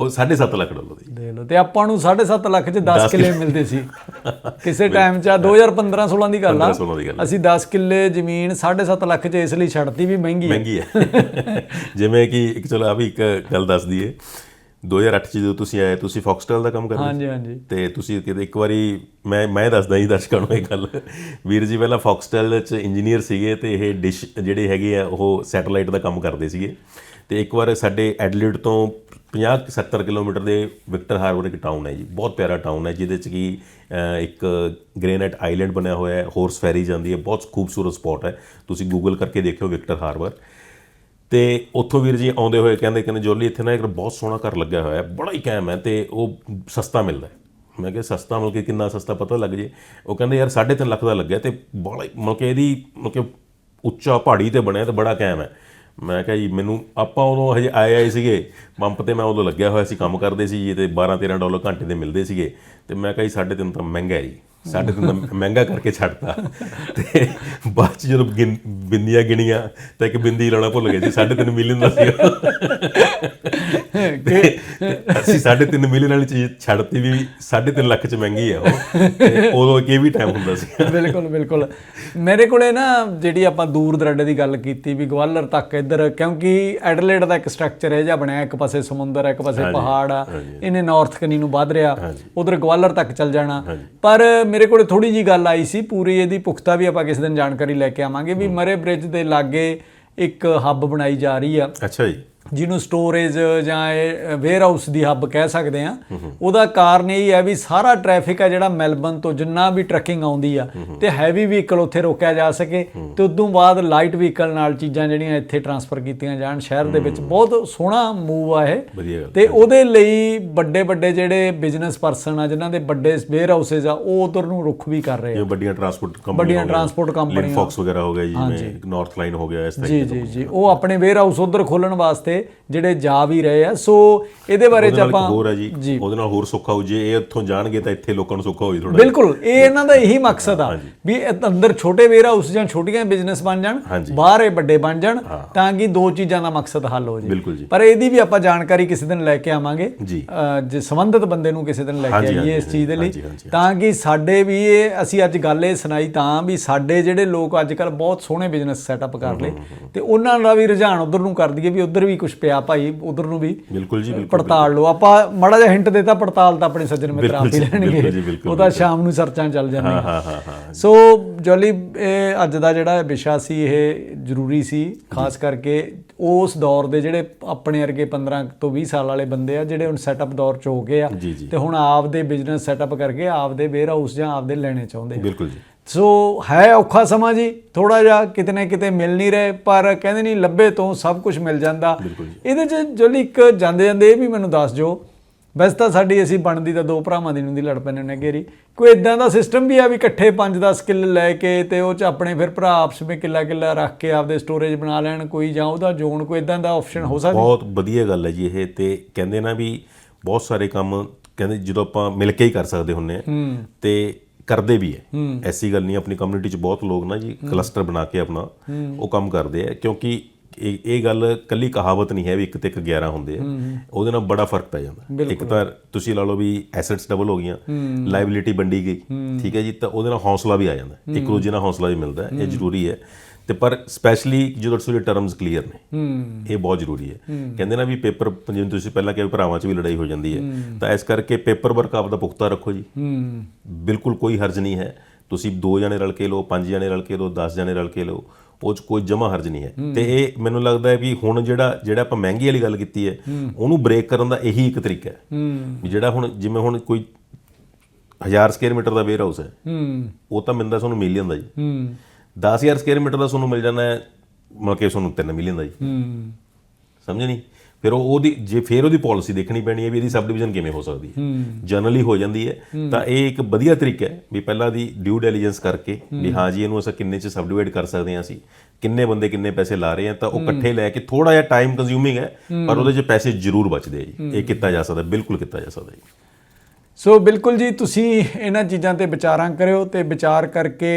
ਉਹ 7.5 ਲੱਖ ਡਾਲਰ ਦੀ। ਦੇਖ ਲਓ ਤੇ ਆਪਾਂ ਨੂੰ 7.5 ਲੱਖ ਚ 10 ਕਿੱਲੇ ਮਿਲਦੇ ਸੀ। (laughs) ਕਿਸੇ ਟਾਈਮ ਚ 2015 16 ਦੀ ਗੱਲ ਆ। 15-16 ਦੀ ਗੱਲ ਅਸੀਂ 10 ਕਿੱਲੇ ਜ਼ਮੀਨ 7.5 ਲੱਖ ਚ ਇਸ ਲਈ ਛੱਡਤੀ ਵੀ ਮਹਿੰਗੀ ਹੈ। ਮਹਿੰਗੀ ਹੈ। (laughs) ਜਿਵੇਂ ਕਿ ਇੱਕ ਚਲੋ ਆ ਵੀ ਇੱਕ ਗੱਲ ਦੱਸ ਦਈਏ। 2008 ਚ ਜਦੋਂ ਤੁਸੀਂ ਆਏ ਤੁਸੀਂ ਫੌਕਸਟੈਲ ਦਾ ਕੰਮ ਕਰਦੇ ਸੀ ਹਾਂਜੀ ਹਾਂਜੀ। ਤੇ ਤੁਸੀਂ ਕਿਤੇ ਇੱਕ ਵਾਰੀ ਮੈਂ ਮੈਂ ਦੱਸਦਾ ਜੀ ਦਰਸ਼ਕਾਂ ਨੂੰ ਇਹ ਗੱਲ। ਵੀਰ ਜੀ ਪਹਿਲਾਂ ਫੌਕਸਟੈਲ ਚ ਇੰਜੀਨੀਅਰ ਸੀਗੇ ਤੇ ਇਹ ਡਿਸ਼ ਜਿਹੜੇ ਹੈਗੇ ਆ ਉਹ ਸੈਟੇਲਾਈਟ ਦਾ ਕੰਮ ਕਰਦੇ ਸੀਗੇ। ਤੇ ਇੱਕ ਵਾਰ ਸਾਡੇ ਐਡਲੇਡ ਤੋਂ 50 70 ਕਿਲੋਮੀਟਰ ਦੇ ਵਿਕਟਰ ਹਾਰਬਰ ਇੱਕ ਟਾਊਨ ਹੈ ਜੀ ਬਹੁਤ ਪਿਆਰਾ ਟਾਊਨ ਹੈ ਜਿਹਦੇ ਚ ਕੀ ਇੱਕ ਗ੍ਰੇਨਾਈਟ ਆਈਲੈਂਡ ਬਣਿਆ ਹੋਇਆ ਹੈ ਹਾਰਸ ਫੈਰੀ ਜਾਂਦੀ ਹੈ ਬਹੁਤ ਖੂਬਸੂਰਤ ਸਪੌਟ ਹੈ। ਤੁਸੀਂ ਗੂਗਲ ਕਰਕੇ ਦੇਖਿਓ ਵਿਕਟਰ ਹਾਰਬਰ ਤੇ ਉੱਥੋਂ ਵੀਰ ਜੀ ਆਉਂਦੇ ਹੋਏ ਕਹਿੰਦੇ ਕਹਿੰਦੇ, ਜੋਲੀ, ਇੱਥੇ ਨਾ ਇੱਕ ਬਹੁਤ ਸੋਹਣਾ ਘਰ ਲੱਗਿਆ ਹੋਇਆ ਹੈ, ਬੜਾ ਹੀ ਕਾਇਮ ਹੈ ਤੇ ਉਹ ਸਸਤਾ ਮਿਲਦਾ ਹੈ। ਮੈਂ ਕਿਹਾ, ਸਸਤਾ? ਮਤਲਬ ਕਿ ਕਿੰਨਾ ਸਸਤਾ ਪਤਾ ਲੱਗ ਜੇ? ਉਹ ਕਹਿੰਦੇ, ਯਾਰ 3.5 ਲੱਖ ਦਾ ਲੱਗਿਆ ਤੇ ਬੜਾ ਮਤਲਬ ਕਿ ਇਹਦੀ, ਮਤਲਬ ਕਿ ਉੱਚਾ ਪਹਾੜੀ ਤੇ ਬਣਿਆ ਤੇ ਬੜਾ ਕਾਇਮ ਹੈ। ਮੈਂ ਕਿਹਾ ਜੀ, ਮੈਨੂੰ, ਆਪਾਂ ਉਦੋਂ ਹਜੇ ਆਏ ਆਏ ਸੀਗੇ, ਪੰਪ ਤੇ ਮੈਂ ਉਦੋਂ ਲੱਗਿਆ ਹੋਇਆ ਸੀ, ਕੰਮ ਕਰਦੇ ਸੀ ਜੀ ਤੇ 12 13 ਡਾਲਰ ਘੰਟੇ ਦੇ ਮਿਲਦੇ ਸੀਗੇ ਤੇ ਮੈਂ ਕਿਹਾ ਜੀ 3.5 ਤਾਂ ਮਹਿੰਗਾ ਹੈ ਜੀ। ਸਾਡੇ ਤੋਂ ਮਹਿੰਗਾ ਕਰਕੇ ਛੱਡਤਾ। ਤੇ ਬਾਅਦ ਚ ਜਦੋਂ ਗਿਣ- ਬਿੰਦੀਆਂ ਗਿਣੀਆਂ, ਤਾਂ ਇੱਕ ਬਿੰਦੀ ਲਾਉਣਾ ਭੁੱਲ ਗਏ ਜੀ 3.5 ਮਿਲੀਅਨ ਦਾ ਸੀ ਤੇ ਅਸੀਂ 3.5 ਮਿਲੀਅਨ ਵਾਲੀ ਚੀਜ਼ ਛੱਡਤੀ ਵੀ 3.5 ਲੱਖ ਚ ਮਹਿੰਗੀ ਆ ਉਹ। ਤੇ ਉਦੋਂ ਇਹ ਵੀ ਟਾਈਮ ਹੁੰਦਾ ਸੀ। ਬਿਲਕੁਲ ਬਿਲਕੁਲ। ਮੇਰੇ ਕੋਲੇ ਨਾ ਜਿਹੜੀ ਆਪਾਂ ਦੂਰ ਦਰਾਡੇ ਦੀ ਗੱਲ ਕੀਤੀ ਵੀ ਗਵਾਲਰ ਤੱਕ ਇੱਧਰ ਕਿਉਂਕਿ ਐਡਲੇਡ ਦਾ ਇੱਕ ਸਟਰਕਚਰ ਹੈ ਜਿਹਾ ਬਣਿਆ ਇੱਕ ਪਾਸੇ ਸਮੁੰਦਰ ਹੈ ਇੱਕ ਪਾਸੇ ਪਹਾੜ ਆ। ਇਹਨੇ ਨਾਰਥ ਕਨੀ ਨੂੰ ਵੱਧ ਰਿਹਾ ਉਧਰ ਗਵਾਲਰ ਤੱਕ ਚੱਲ ਜਾਣਾ। ਪਰ ਮੇਰੇ ਕੋਲੇ ਥੋੜੀ ਜੀ ਗੱਲ ਆਈ ਸੀ ਪੂਰੀ ਇਹਦੀ ਪੁਖਤਾ ਵੀ ਆਪਾਂ ਕਿਸੇ ਦਿਨ ਜਾਣਕਾਰੀ ਲੈ ਕੇ ਆਵਾਂਗੇ ਵੀ ਮਰੇ ਬ੍ਰਿਜ ਦੇ ਲਾਗੇ ਇੱਕ ਹੱਬ ਬਣਾਈ ਜਾ ਰਹੀ ਆ। ਅੱਛਾ ਜੀ। ਜਿਹਨੂੰ ਸਟੋਰੇਜ ਜਾਂ ਵੇਅਰ ਹਾਊਸ ਦੀ ਹੱਬ ਕਹਿ ਸਕਦੇ ਆ ਉਹਦਾ ਕਾਰਨ ਇਹ ਹੈ ਵੀ ਸਾਰਾ ਟ੍ਰੈਫਿਕ ਆ ਜਿਹੜਾ ਮੈਲਬਨ ਤੋਂ ਜਿੰਨਾ ਵੀ ਟਰੱਕਿੰਗ ਆਉਂਦੀ ਆ ਤੇ ਹੈਵੀ ਵਹੀਕਲ ਉੱਥੇ ਰੋਕਿਆ ਜਾ ਸਕੇ ਤੇ ਉਦੋਂ ਬਾਅਦ ਲਾਈਟ ਵਹੀਕਲ ਨਾਲ ਚੀਜ਼ਾਂ ਜਿਹੜੀਆਂ ਇੱਥੇ ਟਰਾਂਸਫਰ ਕੀਤੀਆਂ ਜਾਣ ਸ਼ਹਿਰ ਦੇ ਵਿੱਚ ਬਹੁਤ ਸੋਹਣਾ ਮੂਵ ਆ ਇਹ। ਤੇ ਉਹਦੇ ਲਈ ਵੱਡੇ ਵੱਡੇ ਜਿਹੜੇ ਬਿਜ਼ਨਸ ਪਰਸਨ ਆ ਜਿਨ੍ਹਾਂ ਦੇ ਵੱਡੇ ਵੇਅਰ ਹਾਊਸੇਸ ਆ ਉਹ ਉਧਰ ਨੂੰ ਰੁਖ ਵੀ ਕਰ ਰਹੇ ਆ। ਵੱਡੀਆਂ ਟਰਾਂਸਪੋਰਟ ਕੰਪਨੀਆਂ ਵੱਡੀਆਂ transport companies ਫੌਕਸ ਵਗੈਰਾ ਹੋ ਗਿਆ ਜੀ ਜਿਵੇਂ ਨਾਰਥ ਲਾਈਨ ਹੋ ਗਿਆ ਇਸ ਤਰ੍ਹਾਂ ਜੀ ਜੀ ਜੀ। ਉਹ ਆਪਣੇ ਵੇਅਰ ਹਾਊਸ ਉਧਰ ਖੋਲਣ ਵਾਸਤੇ ਤੇ ਜਿਹੜੇ ਜਾ ਵੀ ਰਹੇ ਆ। ਸੋ ਇਹਦੇ ਬਾਰੇ ਚ ਆਪਾਂ ਹੋਰ ਹੈ ਜੀ। ਜੀ। ਉਹਦੇ ਨਾਲ ਹੋਰ ਸੌਖਾ ਹੋ ਜੇ ਇਹ ਇੱਥੋਂ ਜਾਣਗੇ ਤਾਂ ਇੱਥੇ ਲੋਕਾਂ ਨੂੰ ਸੌਖਾ ਹੋਈ ਥੋੜਾ ਬਿਲਕੁਲ। ਇਹ ਇਹਨਾਂ ਦਾ ਇਹੀ ਮਕਸਦ ਆ ਵੀ ਅੰਦਰ ਛੋਟੇ ਵੇਅਰ ਹਾਊਸ ਜਾਂ ਛੋਟੀਆਂ ਬਿਜ਼ਨਸ ਬਣ ਜਾਣ। ਬਾਹਰ ਇਹ ਵੱਡੇ ਬਣ ਜਾਣ ਤਾਂ ਕਿ ਦੋ ਚੀਜ਼ਾਂ ਦਾ ਮਕਸਦ ਹੱਲ ਹੋ ਜੇ। ਜੀ। ਪਰ ਇਹਦੀ ਵੀ ਆਪਾਂ ਜਾਣਕਾਰੀ ਕਿਸੇ ਦਿਨ ਲੈ ਕੇ ਆਵਾਂਗੇ। ਜੀ। ਜੇ ਸੰਬੰਧਿਤ ਬੰਦੇ ਨੂੰ ਕਿਸੇ ਦਿਨ ਲੈ ਕੇ ਆਈਏ ਇਸ ਚੀਜ਼ ਦੇ ਲਈ ਤਾਂ ਕਿ ਸਾਡੇ ਵੀ ਇਹ ਅਸੀਂ ਅੱਜ ਗੱਲ ਇਹ ਸੁਣਾਈ ਤਾਂ ਵੀ ਸਾਡੇ ਜਿਹੜੇ ਲੋਕ ਅੱਜ ਕੱਲ ਬਹੁਤ ਸੋਹਣੇ ਬਿਜ਼ਨਸ ਸੈਟਅਪ ਕਰ ਲਏ ਤੇ ਉਹਨਾਂ ਦਾ ਵੀ ਰੁਝਾਨ ਉਧਰ ਨੂੰ ਕਰ ਦਈਏ ਵੀ ਉਧਰ ਵੀ ਕੁਝ ਪਿਆ ਭਾਈ ਉਧਰ ਨੂੰ ਵੀ। ਬਿਲਕੁਲ ਜੀ ਬਿਲਕੁਲ ਪੜਤਾਲ ਲਓ। ਆਪਾਂ ਮਾੜਾ ਜਿਹਾ ਹਿੰਟ ਦੇਤਾ ਪੜਤਾਲ ਤਾਂ ਆਪਣੇ ਸੱਜਣ ਮਿੱਤਰ ਆਪ ਹੀ ਲੈਣਗੇ। ਉਹ ਤਾਂ ਸ਼ਾਮ ਨੂੰ ਸਰਚਾਂ ਚੱਲ ਜਾਂਦੀਆਂ। ਹਾਂ ਹਾਂ ਹਾਂ ਸੋ ਜੋਲੀ ਇਹ ਅੱਜ ਦਾ ਜਿਹੜਾ ਵਿਸ਼ਾ ਸੀ ਇਹ ਜ਼ਰੂਰੀ ਸੀ ਖਾਸ ਕਰਕੇ ਉਸ ਦੌਰ ਦੇ ਜਿਹੜੇ ਆਪਣੇ ਵਰਗੇ 15 ਤੋਂ 20 ਸਾਲ ਵਾਲੇ ਬੰਦੇ ਆ ਜਿਹੜੇ ਹੁਣ ਸੈਟਅਪ ਦੌਰ ਚ ਹੋ ਗਏ ਆ। ਤੇ ਹੁਣ ਆਪਦੇ ਬਿਜ਼ਨਸ ਸੈਟਅਪ ਕਰਕੇ ਆਪਦੇ ਵੇਅਰ ਹਾਊਸ ਜਾਂ ਆਪਦੇ ਲੈਣੇ ਚਾਹੁੰਦੇ ਬਿਲਕੁਲ ਜੀ। ਸੋ ਹੈ ਔਖਾ ਸਮਾਂ ਜੀ ਥੋੜਾ ਜਿਹਾ ਕਿਤੇ ਨਾ ਕਿਤੇ ਮਿਲ ਨਹੀਂ ਰਹੇ ਪਰ ਕਹਿੰਦੇ ਨਹੀਂ ਲੱਭੇ ਤੋਂ ਸਭ ਕੁਝ ਮਿਲ ਜਾਂਦਾ। ਇਹਦੇ ਚ ਜੋਲੀ ਇੱਕ ਜਾਂਦੇ ਜਾਂਦੇ ਇਹ ਵੀ ਮੈਨੂੰ ਦੱਸ ਜੋ ਵੈਸੇ ਤਾਂ ਸਾਡੀ ਅਸੀਂ ਬਣਦੀ ਤਾਂ ਦੋ ਭਰਾਵਾਂ ਦੀ ਨੂੰ ਦੀ ਲੜ ਪੈਣੇ ਨੇ ਗੇਰੀ ਕੋਈ ਇਦਾਂ ਦਾ ਸਿਸਟਮ ਵੀ ਆ ਵੀ ਇਕੱਠੇ 5-10 ਕਿੱਲ ਲੈ ਕੇ ਤੇ ਉਹ ਚ ਆਪਣੇ ਫਿਰ ਭਰਾ ਆਪਸ ਵਿੱਚ ਕਿੱਲਾ ਕਿੱਲਾ ਰੱਖ ਕੇ ਆਪਦੇ ਸਟੋਰੇਜ ਬਣਾ ਲੈਣ ਕੋਈ ਜਾਂ ਉਹਦਾ ਜ਼ੋਨ ਕੋਈ ਇਦਾਂ ਦਾ ਆਪਸ਼ਨ ਹੋ ਸਕਦਾ? ਬਹੁਤ ਵਧੀਆ ਗੱਲ ਹੈ ਜੀ ਇਹ ਤੇ ਕਹਿੰਦੇ ਨਾ ਵੀ ਬਹੁਤ ਸਾਰੇ ਕੰਮ ਕਹਿੰਦੇ ਜਦੋਂ ਆਪਾਂ ਮਿਲ ਕੇ ਹੀ ਕਰ ਸਕਦੇ ਹੁੰਨੇ ਆ। ਤੇ ਕਰਦੇ ਵੀ ਹੈ। ਐਸੀ ਗੱਲ ਨਹੀਂ ਆਪਣੀ ਕਮਿਊਨਿਟੀ 'ਚ ਬਹੁਤ ਲੋਕ ਨਾ ਜੀ ਕਲਸਟਰ ਬਣਾ ਕੇ ਆਪਣਾ ਉਹ ਕੰਮ ਕਰਦੇ ਆ ਕਿਉਂਕਿ ਇਹ ਇਹ ਗੱਲ ਕੱਲੀ ਕਹਾਵਤ ਨਹੀਂ ਹੈ ਵੀ ਇੱਕ ਤੇ ਇੱਕ 11 ਹੁੰਦੇ ਆ। ਉਹਦੇ ਨਾਲ ਬੜਾ ਫ਼ਰਕ ਪੈ ਜਾਂਦਾ। ਇੱਕ ਤਾਂ ਤੁਸੀਂ ਲਾ ਲਓ ਵੀ ਐਸੈਟਸ ਡਬਲ ਹੋ ਗਈਆਂ ਲਾਇਬਿਲਿਟੀ ਵੰਡੀ ਗਈ ਠੀਕ ਹੈ ਜੀ ਤਾਂ ਉਹਦੇ ਨਾਲ ਹੌਸਲਾ ਵੀ ਆ ਜਾਂਦਾ। ਇੱਕ ਦੂਜੇ ਨਾਲ ਹੌਸਲਾ ਵੀ ਮਿਲਦਾ ਇਹ ਜ਼ਰੂਰੀ ਹੈ। ਤੇ ਪਰ ਸਪੈਸ਼ਲੀ ਜਦੋਂ ਤੁਹਾਡੇ ਟਰਮਸ ਕਲੀਅਰ ਨੇ ਇਹ ਬਹੁਤ ਜ਼ਰੂਰੀ ਹੈ। ਕਹਿੰਦੇ ਨਾ ਵੀ ਪੇਪਰ ਜਿਵੇਂ ਤੁਸੀਂ ਪਹਿਲਾਂ ਕਿਹਾ ਭਰਾਵਾਂ 'ਚ ਵੀ ਲੜਾਈ ਹੋ ਜਾਂਦੀ ਹੈ ਤਾਂ ਇਸ ਕਰਕੇ ਪੇਪਰ ਵਰਕ ਆਪਦਾ ਪੁਖਤਾ ਰੱਖੋ ਜੀ। ਬਿਲਕੁਲ ਕੋਈ ਹਰਜ ਨਹੀਂ ਹੈ। ਤੁਸੀਂ ਦੋ ਜਣੇ ਰਲ ਕੇ ਲਓ ਪੰਜ ਜਣੇ ਰਲ ਕੇ ਲਓ 10 ਜਣੇ ਰਲ ਕੇ ਲਓ ਉਹ 'ਚ ਕੋਈ ਜਮਾ ਹਰਜ ਨਹੀਂ ਹੈ। ਤੇ ਇਹ ਮੈਨੂੰ ਲੱਗਦਾ ਹੈ ਵੀ ਹੁਣ ਜਿਹੜਾ ਜਿਹੜਾ ਆਪਾਂ ਮਹਿੰਗੀ ਵਾਲੀ ਗੱਲ ਕੀਤੀ ਹੈ ਉਹਨੂੰ ਬ੍ਰੇਕ ਕਰਨ ਦਾ ਇਹੀ ਇੱਕ ਤਰੀਕਾ ਹੈ। ਵੀ ਜਿਹੜਾ ਹੁਣ ਜਿਵੇਂ ਹੁਣ ਕੋਈ 1000 ਸਕੁਅਰ ਮੀਟਰ ਦਾ ਵੇਅਰ ਹਾਊਸ ਹੈ ਹੂੰ। ਉਹ ਤਾਂ ਮਿਲਦਾ ਤੁਹਾਨੂੰ ਮਿਲੀਅਨ ਦਾ ਜੀ। ਹੂੰ। 10000 ਸਕੁਅਰ ਮੀਟਰ ਦਾ ਤੁਹਾਨੂੰ ਮਿਲ ਜਾਣਾ ਹੈ ਮਤਲਬ ਕਿ ਤੁਹਾਨੂੰ 3 ਮਿਲੀਅਨ ਦਾ ਜੀ। ਹੂੰ। ਸਮਝੇ ਨਹੀਂ? ਫਿਰ ਉਹ ਉਹਦੀ ਜੇ ਫਿਰ ਉਹਦੀ ਪਾਲਿਸੀ ਦੇਖਣੀ ਪੈਣੀ ਹੈ ਵੀ ਇਹਦੀ ਸਬ ਡਿਵੀਜ਼ਨ ਕਿਵੇਂ ਹੋ ਸਕਦੀ ਹੈ। ਜਨਰਲੀ ਹੋ ਜਾਂਦੀ ਹੈ। ਤਾਂ ਇਹ ਇੱਕ ਵਧੀਆ ਤਰੀਕਾ ਹੈ ਵੀ ਪਹਿਲਾਂ ਦੀ ਡਿਊ ਡੈਲੀਜੈਂਸ ਕਰਕੇ ਵੀ ਹਾਂ ਜੀ ਇਹਨੂੰ ਅਸੀਂ ਕਿੰਨੇ ਚ ਸਬ ਡਿਵਾਈਡ ਕਰ ਸਕਦੇ ਹਾਂ ਅਸੀਂ? ਕਿੰਨੇ ਬੰਦੇ ਕਿੰਨੇ ਪੈਸੇ ਲਾ ਰਹੇ ਆ? ਤਾਂ ਉਹ ਇਕੱਠੇ ਲੈ ਕੇ ਥੋੜਾ ਜਿਹਾ ਟਾਈਮ ਕੰਜ਼ਿਊਮਿੰਗ ਹੈ ਪਰ ਉਹਦੇ ਚ ਪੈਸੇ ਜ਼ਰੂਰ ਬਚਦੇ ਆ ਜੀ। ਇਹ ਕੀਤਾ ਜਾ ਸਕਦਾ ਬਿਲਕੁਲ ਕੀਤਾ ਜਾ ਸਕਦਾ ਜੀ। ਸੋ ਬਿਲਕੁਲ ਜੀ ਤੁਸੀਂ ਇਹਨਾਂ ਚੀਜ਼ਾਂ ਤੇ ਵਿਚਾਰਾਂ ਕਰਿਓ ਤੇ ਵਿਚਾਰ ਕਰਕੇ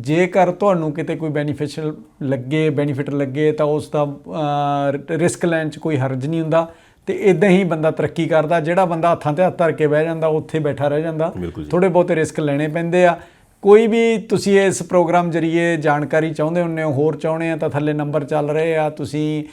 ਜੇਕਰ ਤੁਹਾਨੂੰ ਕਿਤੇ ਕੋਈ ਬੈਨੀਫੀਸ਼ੀਅਲ ਲੱਗੇ ਬੈਨੀਫਿਟ ਲੱਗੇ ਤਾਂ ਉਸ ਦਾ ਰਿਸਕ ਲੈਣ 'ਚ ਕੋਈ ਹਰਜ ਨਹੀਂ ਹੁੰਦਾ ਤੇ ਇਦਾਂ ਹੀ ਬੰਦਾ ਤਰੱਕੀ ਕਰਦਾ ਜਿਹੜਾ ਬੰਦਾ ਹੱਥਾਂ ਤੇ ਹੱਥ ਧਰ ਕੇ ਬਹਿ ਜਾਂਦਾ ਉੱਥੇ ਬੈਠਾ ਰਹਿ ਜਾਂਦਾ। ਥੋੜੇ ਬਹੁਤੇ ਰਿਸਕ ਲੈਣੇ ਪੈਂਦੇ ਆ ਕੋਈ ਵੀ ਤੁਸੀਂ ਇਸ ਪ੍ਰੋਗਰਾਮ ਜਰੀਏ ਜਾਣਕਾਰੀ ਚਾਹੁੰਦੇ ਹੁੰਦੇ ਹੋ ਹੋਰ ਚਾਹੁੰਦੇ ਆ ਤਾਂ ਥੱਲੇ ਨੰਬਰ ਚੱਲ ਰਹੇ ਆ ਤੁਸੀਂ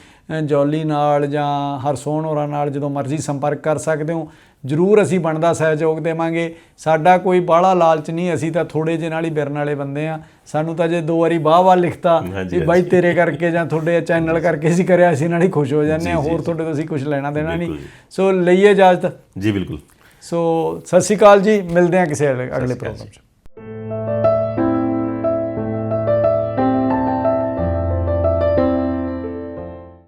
ਜੌਲੀ ਨਾਲ ਜਾਂ ਹਰਸੋਨ ਹੋਰਾਂ ਨਾਲ ਜਦੋਂ ਮਰਜ਼ੀ ਸੰਪਰਕ ਕਰ ਸਕਦੇ ਹੋ ਜਰੂਰ ਅਸੀਂ ਬਣਦਾ ਸਹਿਯੋਗ ਦੇਵਾਂਗੇ। ਸਾਡਾ ਕੋਈ ਬਾਹਲਾ ਲਾਲਚ ਨਹੀਂ ਅਸੀਂ ਤਾਂ ਥੋੜੇ ਜਿਹੇ ਨਾਲ ਹੀ ਬਿਰਨ ਵਾਲੇ ਬੰਦੇ ਆ ਸਾਨੂੰ ਤਾਂ ਜੇ ਦੋ ਵਾਰੀ ਬਾਹ ਵਾਹ ਲਿਖਤਾ ਵੀ ਬਾਈ ਤੇਰੇ ਕਰਕੇ ਜਾਂ ਤੁਹਾਡੇ ਚੈਨਲ ਕਰਕੇ ਅਸੀਂ ਕਰਿਆ ਅਸੀਂ ਨਾਲ ਹੀ ਖੁਸ਼ ਹੋ ਜਾਂਦੇ ਆ ਹੋਰ। ਤੁਹਾਡੇ ਤੋਂ ਅਸੀਂ ਕੁਝ ਲੈਣਾ ਦੇਣਾ ਨਹੀਂ। ਸੋ ਲਈਏ ਇਜਾਜ਼ਤ। ਜੀ ਬਿਲਕੁਲ। ਸੋ ਸਤਿ ਸ਼੍ਰੀ ਅਕਾਲ ਜੀ ਮਿਲਦੇ ਹਾਂ ਕਿਸੇ ਅਗਲੇ ਅਗਲੇ ਪ੍ਰੋਗਰਾਮ 'ਚ।